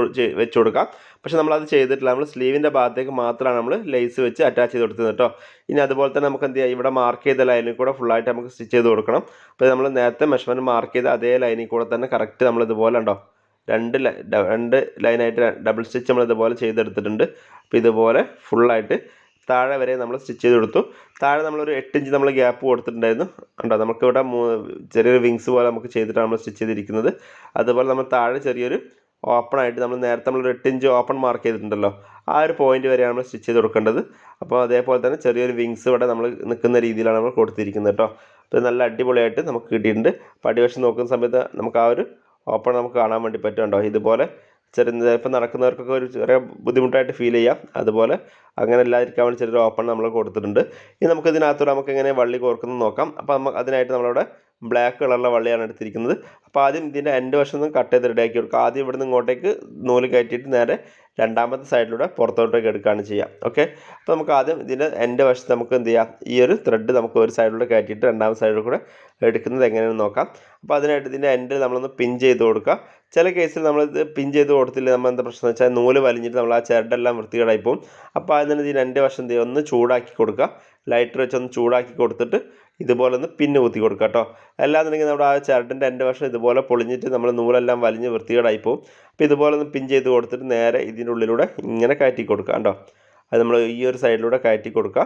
വെച്ച് കൊടുക്കാം. പക്ഷേ നമ്മളത് ചെയ്തിട്ടില്ല. നമ്മൾ സ്ലീവിന്റെ ഭാഗത്തേക്ക് മാത്രമാണ് നമ്മൾ ലേസ് വെച്ച് അറ്റാച്ച് ചെയ്ത് കൊടുത്തത് കേട്ടോ. ഇനി അതുപോലെ തന്നെ നമുക്ക് എന്ത് ചെയ്യാം? ഇവിടെ മാർക്ക് ചെയ്ത ലൈനിൽ കൂടെ ഫുള്ളായിട്ട് നമുക്ക് സ്റ്റിച്ച് ചെയ്ത് കൊടുക്കണം. അപ്പോൾ നമ്മൾ നേരത്തെ മെഷർമെന്റ് മാർക്ക് ചെയ്ത അതേ ലൈനിൽ കൂടെ തന്നെ കറക്റ്റ് നമ്മൾ ഇതുപോലെ ഉണ്ടോ? രണ്ട് രണ്ട് ലൈനായിട്ട് ഡബിൾ സ്റ്റിച്ച് നമ്മൾ ഇതുപോലെ ചെയ്തെടുത്തിട്ടുണ്ട്. അപ്പോൾ ഇതുപോലെ ഫുള്ളായിട്ട് താഴെ വരെ നമ്മൾ സ്റ്റിച്ച് ചെയ്ത് കൊടുത്തു. താഴെ നമ്മളൊരു എട്ട് ഇഞ്ച് നമ്മൾ ഗ്യാപ്പ് കൊടുത്തിട്ടുണ്ടായിരുന്നു. ഉണ്ടോ നമുക്കിവിടെ ചെറിയൊരു വിങ്സ് പോലെ നമുക്ക് ചെയ്തിട്ടാണ് നമ്മൾ സ്റ്റിച്ച് ചെയ്തിരിക്കുന്നത്. അതുപോലെ നമ്മൾ താഴെ ചെറിയൊരു ഓപ്പൺ ആയിട്ട് നമ്മൾ നേരത്തെ നമ്മളൊരു എട്ട് ഇഞ്ച് ഓപ്പൺ മാർക്ക് ചെയ്തിട്ടുണ്ടല്ലോ. ആ ഒരു പോയിന്റ് വരെയാണ് നമ്മൾ സ്റ്റിച്ച് ചെയ്ത് കൊടുക്കേണ്ടത്. അപ്പോൾ അതേപോലെ തന്നെ ചെറിയൊരു വിങ്സ് ഇവിടെ നമ്മൾ നിൽക്കുന്ന രീതിയിലാണ് നമ്മൾ കൊടുത്തിരിക്കുന്നത് കേട്ടോ. അപ്പോൾ നല്ല അടിപൊളിയായിട്ട് നമുക്ക് കിട്ടിയിട്ടുണ്ട്. അപ്പോൾ അടിവശം നോക്കുന്ന സമയത്ത് നമുക്ക് ആ ഒരു ഓപ്പൺ നമുക്ക് കാണാൻ വേണ്ടി പറ്റുന്നുണ്ടോ? ഇതുപോലെ ചെറിയ ഇപ്പം നടക്കുന്നവർക്കൊക്കെ ഒരു ചെറിയ ബുദ്ധിമുട്ടായിട്ട് ഫീൽ ചെയ്യാം. അതുപോലെ അങ്ങനെ ഇല്ലാതിരിക്കാൻ വേണ്ടി ചെറിയൊരു ഓപ്പൺ നമ്മൾ കൊടുത്തിട്ടുണ്ട്. ഇനി നമുക്ക് ഇതിനകത്തൂടെ നമുക്ക് എങ്ങനെ വള്ളി കോർക്കുന്നത് നോക്കാം. അപ്പോൾ നമുക്ക് അതിനായിട്ട് നമ്മളിവിടെ ബ്ലാക്ക് കളറിലെ വള്ളിയാണ് എടുത്തിരിക്കുന്നത്. അപ്പോൾ ആദ്യം ഇതിന്റെ എന്റെ വശം നിന്ന് കട്ട് ചെയ്ത് റെഡിയാക്കി കൊടുക്കുക. ആദ്യം ഇവിടെ നിന്ന് ഇങ്ങോട്ടേക്ക് നൂൽ കയറ്റിയിട്ട് നേരെ രണ്ടാമത്തെ സൈഡിലൂടെ പുറത്തോട്ടേക്ക് എടുക്കുകയാണ് ചെയ്യുക. ഓക്കെ അപ്പോൾ നമുക്ക് ആദ്യം ഇതിന്റെ എന്റെ വശത്ത് നമുക്ക് എന്ത് ചെയ്യാം? ഈ ഒരു ത്രെഡ് നമുക്ക് ഒരു സൈഡിലൂടെ കയറ്റിയിട്ട് രണ്ടാമത്തെ സൈഡിൽ കൂടെ എടുക്കുന്നത് എങ്ങനെയാണെന്ന് നോക്കാം. അപ്പോൾ അതിനായിട്ട് ഇതിന്റെ എൻഡിൽ നമ്മളൊന്ന് പിൻ ചെയ്ത് കൊടുക്കുക. ചില കേസിൽ നമ്മൾ ഇത് പിൻ ചെയ്ത് കൊടുത്തില്ല നമ്മൾ എന്താ പ്രശ്നം വെച്ചാൽ നൂൽ വലിഞ്ഞിട്ട് നമ്മൾ ആ ചിരട്ടെല്ലാം വൃത്തികേടായി പോകും. അപ്പോൾ അതിന് ഈ രണ്ട് വശം എന്ത് ഒന്ന് ചൂടാക്കി കൊടുക്കുക. ലൈറ്റർ വെച്ച് ഒന്ന് ചൂടാക്കി കൊടുത്തിട്ട് ഇതുപോലെ ഒന്ന് പിന്ന് കുത്തി കൊടുക്കുക കേട്ടോ. അല്ലാന്നുണ്ടെങ്കിൽ നമ്മുടെ ആ ചരടിന്റെ രണ്ട് വശം ഇതുപോലെ പൊളിഞ്ഞിട്ട് നമ്മൾ നൂലെല്ലാം വലിഞ്ഞ് വൃത്തികേടായി പോകും. അപ്പോൾ ഇതുപോലെ ഒന്ന് പിൻ ചെയ്ത് കൊടുത്തിട്ട് നേരെ ഇതിന്റെ ഉള്ളിലൂടെ ഇങ്ങനെ കയറ്റി കൊടുക്കുക കേട്ടോ. അത് നമ്മൾ ഈ ഒരു സൈഡിലൂടെ കയറ്റി കൊടുക്കുക.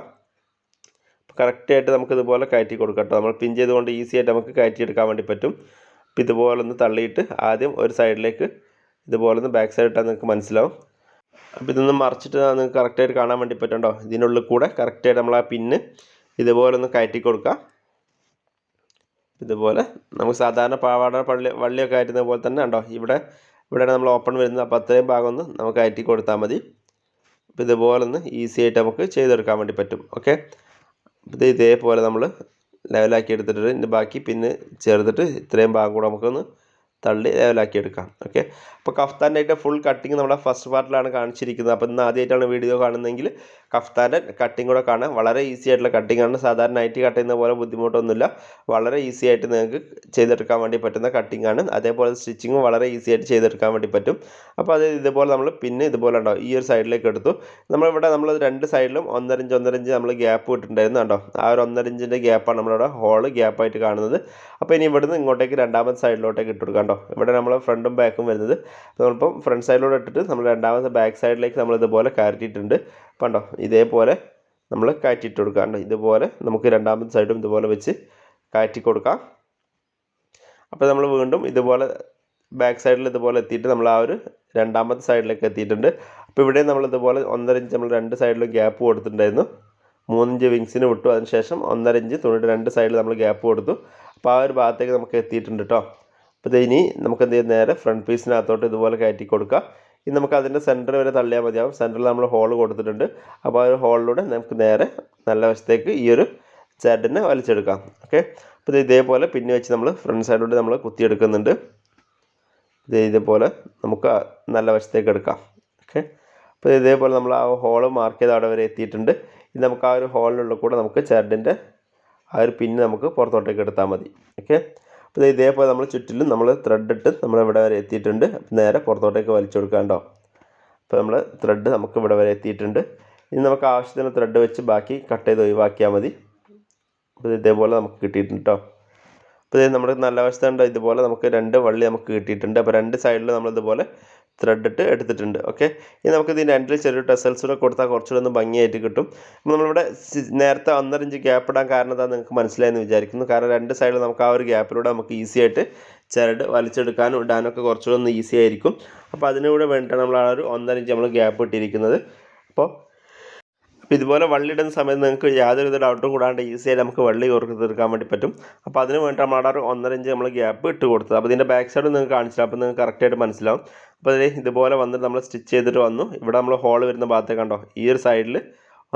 കറക്റ്റായിട്ട് നമുക്ക് ഇതുപോലെ കയറ്റി കൊടുക്കാം കേട്ടോ. നമ്മൾ പിൻ ചെയ്തുകൊണ്ട് ഈസി ആയിട്ട് നമുക്ക് കയറ്റിയെടുക്കാൻ വേണ്ടി പറ്റും. അപ്പോൾ ഇതുപോലെ ഒന്ന് തള്ളിയിട്ട് ആദ്യം ഒരു സൈഡിലേക്ക് ഇതുപോലെ ഒന്ന് ബാക്ക് സൈഡ് ഇട്ടാൽ നിങ്ങൾക്ക് മനസ്സിലാവും. അപ്പോൾ ഇതൊന്ന് മറിച്ചിട്ട് നിങ്ങൾക്ക് കറക്റ്റായിട്ട് കാണാൻ വേണ്ടി പറ്റുണ്ടോ ഇതിനുള്ളിൽ കൂടെ കറക്റ്റായിട്ട് നമ്മൾ ആ പിന്ന് ഇതുപോലെ ഒന്ന് കയറ്റി കൊടുക്കുക. ഇതുപോലെ നമുക്ക് സാധാരണ പാവാട പള്ളി വള്ളിയൊക്കെ കയറ്റുന്ന പോലെ തന്നെ ഉണ്ടോ? ഇവിടെ ഇവിടെയാണ് നമ്മൾ ഓപ്പൺ വരുന്നത്. അപ്പോൾ അത്രയും ഭാഗം ഒന്ന് നമുക്ക് കയറ്റി കൊടുത്താൽ മതി. അപ്പോൾ ഇതുപോലെ ഒന്ന് ഈസി ആയിട്ട് നമുക്ക് ചെയ്തെടുക്കാൻ വേണ്ടി പറ്റും. ഓക്കെ ഇത് ഇതേപോലെ നമ്മൾ ലെവലാക്കി എടുത്തിട്ട് ഇതിന്റെ ബാക്കി പിന്നെ ചേർത്തിട്ട് ഇത്രയും ഭാഗം കൂടെ നമുക്കൊന്ന് തള്ളി ലെവലാക്കി എടുക്കാം. ഓക്കെ അപ്പോൾ കഫ്താന്റെ ഫുൾ കട്ടിങ് നമ്മുടെ ഫസ്റ്റ് പാർട്ടിലാണ് കാണിച്ചിരിക്കുന്നത്. അപ്പോൾ ഇന്ന് ആദ്യമായിട്ടാണ് വീഡിയോ കാണുന്നതെങ്കിൽ കഫ്താന്റെ കട്ടിങ് കൂടെ കാണാം. വളരെ ഈസി ആയിട്ടുള്ള കട്ടിംഗ് ആണ്. സാധാരണ നൈറ്റ് കട്ട് ചെയ്യുന്ന പോലെ ബുദ്ധിമുട്ടൊന്നുമില്ല. വളരെ ഈസി ആയിട്ട് നിങ്ങൾക്ക് ചെയ്തെടുക്കാൻ വേണ്ടി പറ്റുന്ന കട്ടിംഗ് ആണ്. അതേപോലെ സ്റ്റിച്ചിങ്ങും വളരെ ഈസി ആയിട്ട് ചെയ്തെടുക്കാൻ വേണ്ടി പറ്റും. അപ്പോൾ അത് ഇതുപോലെ നമ്മൾ പിന്നെ ഇതുപോലെ ഉണ്ടാവും ഈ ഒരു സൈഡിലേക്ക് എടുത്തു. നമ്മളിവിടെ നമ്മൾ രണ്ട് സൈഡിലും ഒന്നരഞ്ച് ഒന്നരഞ്ച് നമ്മൾ ഗ്യാപ്പ് ഇട്ടിട്ടുണ്ടായിരുന്നു കണ്ടോ? ആ ഒരു ഒന്നരഞ്ചിന്റെ ഗ്യാപ്പാണ് നമ്മളിവിടെ ഹോൾ ഗ്യാപ്പായിട്ട് കാണുന്നത്. അപ്പോൾ ഇനി ഇവിടുന്ന് ഇങ്ങോട്ടേക്ക് രണ്ടാമത്തെ സൈഡിലോട്ടേക്ക് ഇട്ട് കേട്ടോ ഇവിടെ നമ്മൾ ഫ്രണ്ടും ബാക്കും വരുന്നത്. നമ്മളിപ്പം ഫ്രണ്ട് സൈഡിലൂടെ ഇട്ടിട്ട് നമ്മൾ രണ്ടാമത്തെ ബാക്ക് സൈഡിലേക്ക് നമ്മൾ ഇതുപോലെ കയറ്റിയിട്ടുണ്ട്. കണ്ടോ? ഇതേപോലെ നമ്മൾ കയറ്റിയിട്ട് കൊടുക്കുക കണ്ടോ? ഇതുപോലെ നമുക്ക് രണ്ടാമത്തെ സൈഡും ഇതുപോലെ വെച്ച് കയറ്റി കൊടുക്കാം. അപ്പോൾ നമ്മൾ വീണ്ടും ഇതുപോലെ ബാക്ക് സൈഡിൽ ഇതുപോലെ എത്തിയിട്ട് നമ്മൾ ആ ഒരു രണ്ടാമത്തെ സൈഡിലേക്ക് എത്തിയിട്ടുണ്ട്. അപ്പോൾ ഇവിടെ നമ്മൾ ഇതുപോലെ ഒന്നര ഇഞ്ച് നമ്മൾ രണ്ട് സൈഡിലും ഗ്യാപ്പ് കൊടുത്തിട്ടുണ്ടായിരുന്നു. മൂന്നിഞ്ച് വിങ്സിന് വിട്ടു. അതിനുശേഷം ഒന്നര ഇഞ്ച് തുണിയുടെ രണ്ട് സൈഡിൽ നമ്മൾ ഗ്യാപ്പ് കൊടുത്തു. അപ്പോൾ ആ ഒരു ഭാഗത്തേക്ക് നമുക്ക് എത്തിയിട്ടുണ്ട് കേട്ടോ അപ്പോൾ ഇനി നമുക്ക് എന്ത് ചെയ്യാം നേരെ ഫ്രണ്ട് പീസിനകത്തോട്ട് ഇതുപോലെ കയറ്റി കൊടുക്കുക ഇനി നമുക്ക് അതിന്റെ സെന്റർ വരെ തള്ളിയാൽ മതിയാവും. സെന്ററിൽ നമ്മൾ ഹോൾ കൊടുത്തിട്ടുണ്ട്. അപ്പോൾ ആ ഒരു ഹോളിലൂടെ നമുക്ക് നേരെ നല്ല വശത്തേക്ക് ഈ ഒരു ചേട്ടനെ വലിച്ചെടുക്കാം. ഓക്കെ അപ്പോൾ ഇതേപോലെ പിന്നെ വെച്ച് നമ്മൾ ഫ്രണ്ട് സൈഡിലൂടെ നമ്മൾ കുത്തിയെടുക്കുന്നുണ്ട്. ഇത് ഇതേപോലെ നമുക്ക് നല്ല വശത്തേക്ക് എടുക്കാം. ഓക്കെ അപ്പോൾ ഇതേപോലെ നമ്മൾ ആ ഹോൾ മാർക്ക് ചെയ്ത് അവിടെ വരെ എത്തിയിട്ടുണ്ട്. ഇനി നമുക്ക് ആ ഒരു ഹോളിനുള്ളിൽ കൂടെ നമുക്ക് ചേട്ടന്റെ ആ ഒരു പിന്നെ നമുക്ക് പുറത്തോട്ടേക്ക് എടുത്താൽ മതി. ഓക്കെ അപ്പോൾ ഇതേപോലെ നമ്മൾ ചുറ്റിലും നമ്മൾ ത്രെഡ് ഇട്ട് നമ്മൾ ഇവിടെ വരെ എത്തിയിട്ടുണ്ട്. നേരെ പുറത്തോട്ടേക്ക് വലിച്ചു കൊടുക്കാണ്ടോ അപ്പോൾ നമ്മൾ ത്രെഡ് നമുക്ക് ഇവിടെ വരെ എത്തിയിട്ടുണ്ട്. ഇനി നമുക്ക് ആവശ്യത്തിന് ത്രെഡ് വെച്ച് ബാക്കി കട്ട് ചെയ്ത് ഒഴിവാക്കിയാൽ മതി. അപ്പോൾ ഇതേപോലെ നമുക്ക് കിട്ടിയിട്ടുണ്ട് കേട്ടോ അപ്പോൾ ഇത് നമ്മുടെ നല്ല ഉണ്ടോ ഇതുപോലെ നമുക്ക് രണ്ട് വള്ളി നമുക്ക് കിട്ടിയിട്ടുണ്ട്. അപ്പോൾ രണ്ട് സൈഡിൽ നമ്മൾ ഇതുപോലെ ത്രെഡ് ഇട്ട് എടുത്തിട്ടുണ്ട് ഓക്കെ ഇനി നമുക്ക് ഇതിന്റെ എൻഡിൽ ചെറിയ ടെസൽസ് കൂടെ കൊടുത്താൽ കുറച്ചുകൂടെ ഒന്ന് ഭംഗിയായിട്ട് കിട്ടും. അപ്പോൾ നമ്മളിവിടെ നേരത്തെ ഒന്നര ഇഞ്ച് ഗ്യാപ്പ് ഇടാൻ കാരണം എന്താ നിങ്ങൾക്ക് മനസ്സിലായെന്ന് വിചാരിക്കുന്നു. കാരണം രണ്ട് സൈഡിൽ നമുക്ക് ആ ഒരു ഗ്യാപ്പിലൂടെ നമുക്ക് ഈസി ആയിട്ട് ചരട് വലിച്ചെടുക്കാനും ഇടാനൊക്കെ കുറച്ചുകൂടെ ഒന്ന് ഈസി ആയിരിക്കും. അപ്പോൾ അതിനൂടെ വേണ്ടിയിട്ടാണ് നമ്മൾ ആ ഒരു ഒന്നര ഇഞ്ച് നമ്മൾ ഗ്യാപ്പ് ഇട്ടിരിക്കുന്നത്. അപ്പോൾ അപ്പോൾ ഇതുപോലെ വള്ളി ഇടുന്ന സമയത്ത് നിങ്ങൾക്ക് യാതൊരു ഡൗട്ടും കൂടാണ്ട് ഈസി ആയിട്ട് നമുക്ക് വള്ളി കുറച്ച് തീർക്കാൻ വേണ്ടി പറ്റും. അപ്പോൾ അതിന് വേണ്ടി നമ്മൾ അവിടെ ഒരു ഒന്നര ഇഞ്ച് നമ്മൾ ഗ്യാപ്പ് ഇട്ട് കൊടുത്തത്. അപ്പോൾ ഇതിന്റെ ബാക്ക് സൈഡ് നിങ്ങൾക്ക് കാണിച്ചില്ല. അപ്പോൾ നിങ്ങൾക്ക് കറക്റ്റായിട്ട് മനസ്സിലാവും. അപ്പോൾ ഇത് ഇതുപോലെ വന്നിട്ട് നമ്മൾ സ്റ്റിച്ച് ചെയ്തിട്ട് വന്നു. ഇവിടെ നമ്മൾ ഹോൾ വരുന്ന ഭാഗത്തേക്ക് കണ്ടോ? ഈ ഒരു സൈഡിൽ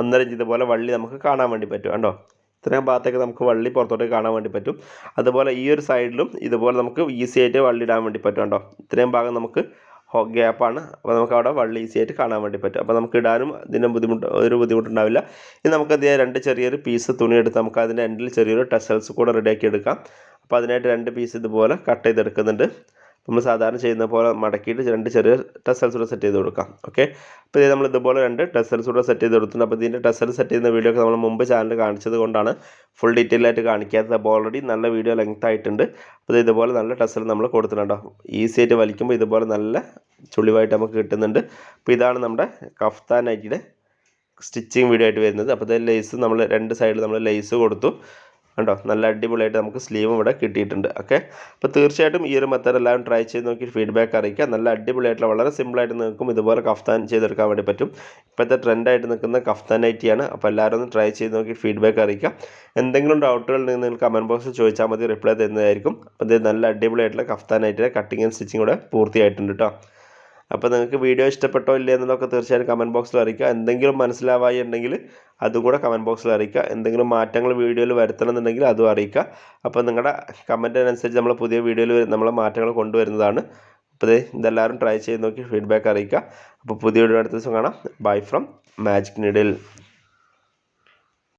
ഒന്നര ഇഞ്ച് ഇതുപോലെ വള്ളി നമുക്ക് കാണാൻ വേണ്ടി പറ്റും. കണ്ടോ? ഇത്രയും ഭാഗത്തേക്ക് നമുക്ക് വള്ളി പുറത്തോട്ട് കാണാൻ വേണ്ടി പറ്റും. അതുപോലെ ഈ ഒരു സൈഡിലും ഇതുപോലെ നമുക്ക് ഈസി ആയിട്ട് വള്ളി ഇടാൻ വേണ്ടി പറ്റും. കേട്ടോ ഇത്രയും ഭാഗം നമുക്ക് ഗ്യാപ്പാണ്. അപ്പോൾ നമുക്ക് അവിടെ വള്ളി ഈസി ആയിട്ട് കാണാൻ വേണ്ടി പറ്റും. അപ്പോൾ നമുക്ക് ഇടാനും ഇതിന്റെ ബുദ്ധിമുട്ട് ഒരു ബുദ്ധിമുട്ടുണ്ടാവില്ല. ഇനി നമുക്ക് അതേ രണ്ട് ചെറിയൊരു പീസ് തുണി എടുത്ത് നമുക്ക് അതിന്റെ എൻഡിൽ ചെറിയൊരു ടെസൽസ് കൂടെ റെഡിയാക്കി എടുക്കാം. അപ്പോൾ അതിനായിട്ട് രണ്ട് പീസ് ഇതുപോലെ കട്ട് ചെയ്തെടുക്കുന്നുണ്ട്. നമ്മൾ സാധാരണ ചെയ്യുന്ന പോലെ മടക്കിയിട്ട് രണ്ട് ചെറിയ ടെസൽസ് കൂടെ സെറ്റ് ചെയ്ത് കൊടുക്കാം. ഓക്കെ അപ്പോൾ ഇത് നമ്മൾ ഇതുപോലെ രണ്ട് ടെസൽസ് കൂടെ സെറ്റ് ചെയ്ത് കൊടുത്തിട്ടുണ്ട്. അപ്പോൾ ഇതിന്റെ ടെസൽ സെറ്റ് ചെയ്യുന്ന വീഡിയോ ഒക്കെ നമ്മൾ മുമ്പ് ചാനൽ കാണിച്ചത് കൊണ്ടാണ് ഫുൾ ഡീറ്റെയിൽ ആയിട്ട് കാണിക്കാത്തത്. അപ്പോൾ ഓൾറെഡി നല്ല വീഡിയോ ലെങ്ത് ആയിട്ടുണ്ട്. അപ്പോൾ ഇത് ഇതുപോലെ നല്ല ടെസൽ നമ്മൾ കൊടുത്തിട്ടുണ്ടോ ഈസി ആയിട്ട് വലിക്കുമ്പോൾ ഇതുപോലെ നല്ല ചുളിവായിട്ട് നമുക്ക് കിട്ടുന്നുണ്ട്. അപ്പോൾ ഇതാണ് നമ്മുടെ കഫ്താൻ നൈറ്റിയുടെ സ്റ്റിച്ചിങ് വീഡിയോ ആയിട്ട് വരുന്നത്. അപ്പോൾ ലേസ് നമ്മൾ രണ്ട് സൈഡിൽ നമ്മൾ ലേസ് കൊടുത്തു. കണ്ടോ? നല്ല അടിപൊളിയായിട്ട് നമുക്ക് സ്ലീവും ഇവിടെ കിട്ടിയിട്ടുണ്ട്. ഓക്കെ അപ്പോൾ തീർച്ചയായിട്ടും ഈ ഒരു മെത്തേഡ് എല്ലാവരും ട്രൈ ചെയ്ത് നോക്കി ഫീഡ്ബാക്ക് അറിയിക്കുക. നല്ല അടിപൊളിയായിട്ടുള്ള വളരെ സിമ്പിളായിട്ട് നിൽക്കും ഇതുപോലെ കഫ്താൻ ചെയ്തെടുക്കാൻ വേണ്ടി പറ്റും. ഇപ്പോഴത്തെ ട്രെൻഡായിട്ട് നിൽക്കുന്ന കഫ്താൻ ഐറ്റിയാണ് അപ്പോൾ എല്ലാവരും ഒന്ന് ട്രൈ ചെയ്ത് നോക്കി ഫീഡ്ബാക്ക് അറിയിക്കുക. എന്തെങ്കിലും ഡൗട്ടുകൾ നിങ്ങൾ കമന്റ് ബോക്സിൽ ചോദിച്ചാൽ മതി. റിപ്ലൈ തരുന്നതായിരിക്കും. അപ്പോൾ ഇത് നല്ല അടിപൊളിയായിട്ടുള്ള കഫ്താൻ ഐറ്റിയുടെ കട്ടിങ് ആൻഡ് സ്റ്റിച്ചിങ് കൂടെ പൂർത്തിയായിട്ടുണ്ട് കേട്ടോ അപ്പോൾ നിങ്ങൾക്ക് വീഡിയോ ഇഷ്ടപ്പെട്ടോ ഇല്ലേ എന്നുള്ളതൊക്കെ തീർച്ചയായും കമന്റ് ബോക്സിൽ അറിയിക്കുക. എന്തെങ്കിലും മനസ്സിലാവായി ഉണ്ടെങ്കിൽ അതും കൂടെ കമന്റ് ബോക്സിൽ അറിയിക്കുക. എന്തെങ്കിലും മാറ്റങ്ങൾ വീഡിയോയിൽ വരുത്തണം എന്നുണ്ടെങ്കിൽ അതും അറിയിക്കുക. അപ്പോൾ നിങ്ങളുടെ കമന്റിനനുസരിച്ച് നമ്മൾ പുതിയ വീഡിയോയിൽ നമ്മൾ മാറ്റങ്ങൾ കൊണ്ടുവരുന്നതാണ്. അപ്പോൾ ഇതെല്ലാവരും ട്രൈ ചെയ്ത് നോക്കി ഫീഡ്ബാക്ക് അറിയിക്കുക. അപ്പോൾ പുതിയ വീഡിയോ അടുത്ത ദിവസം കാണാം. Bye from magic നിഡിൽ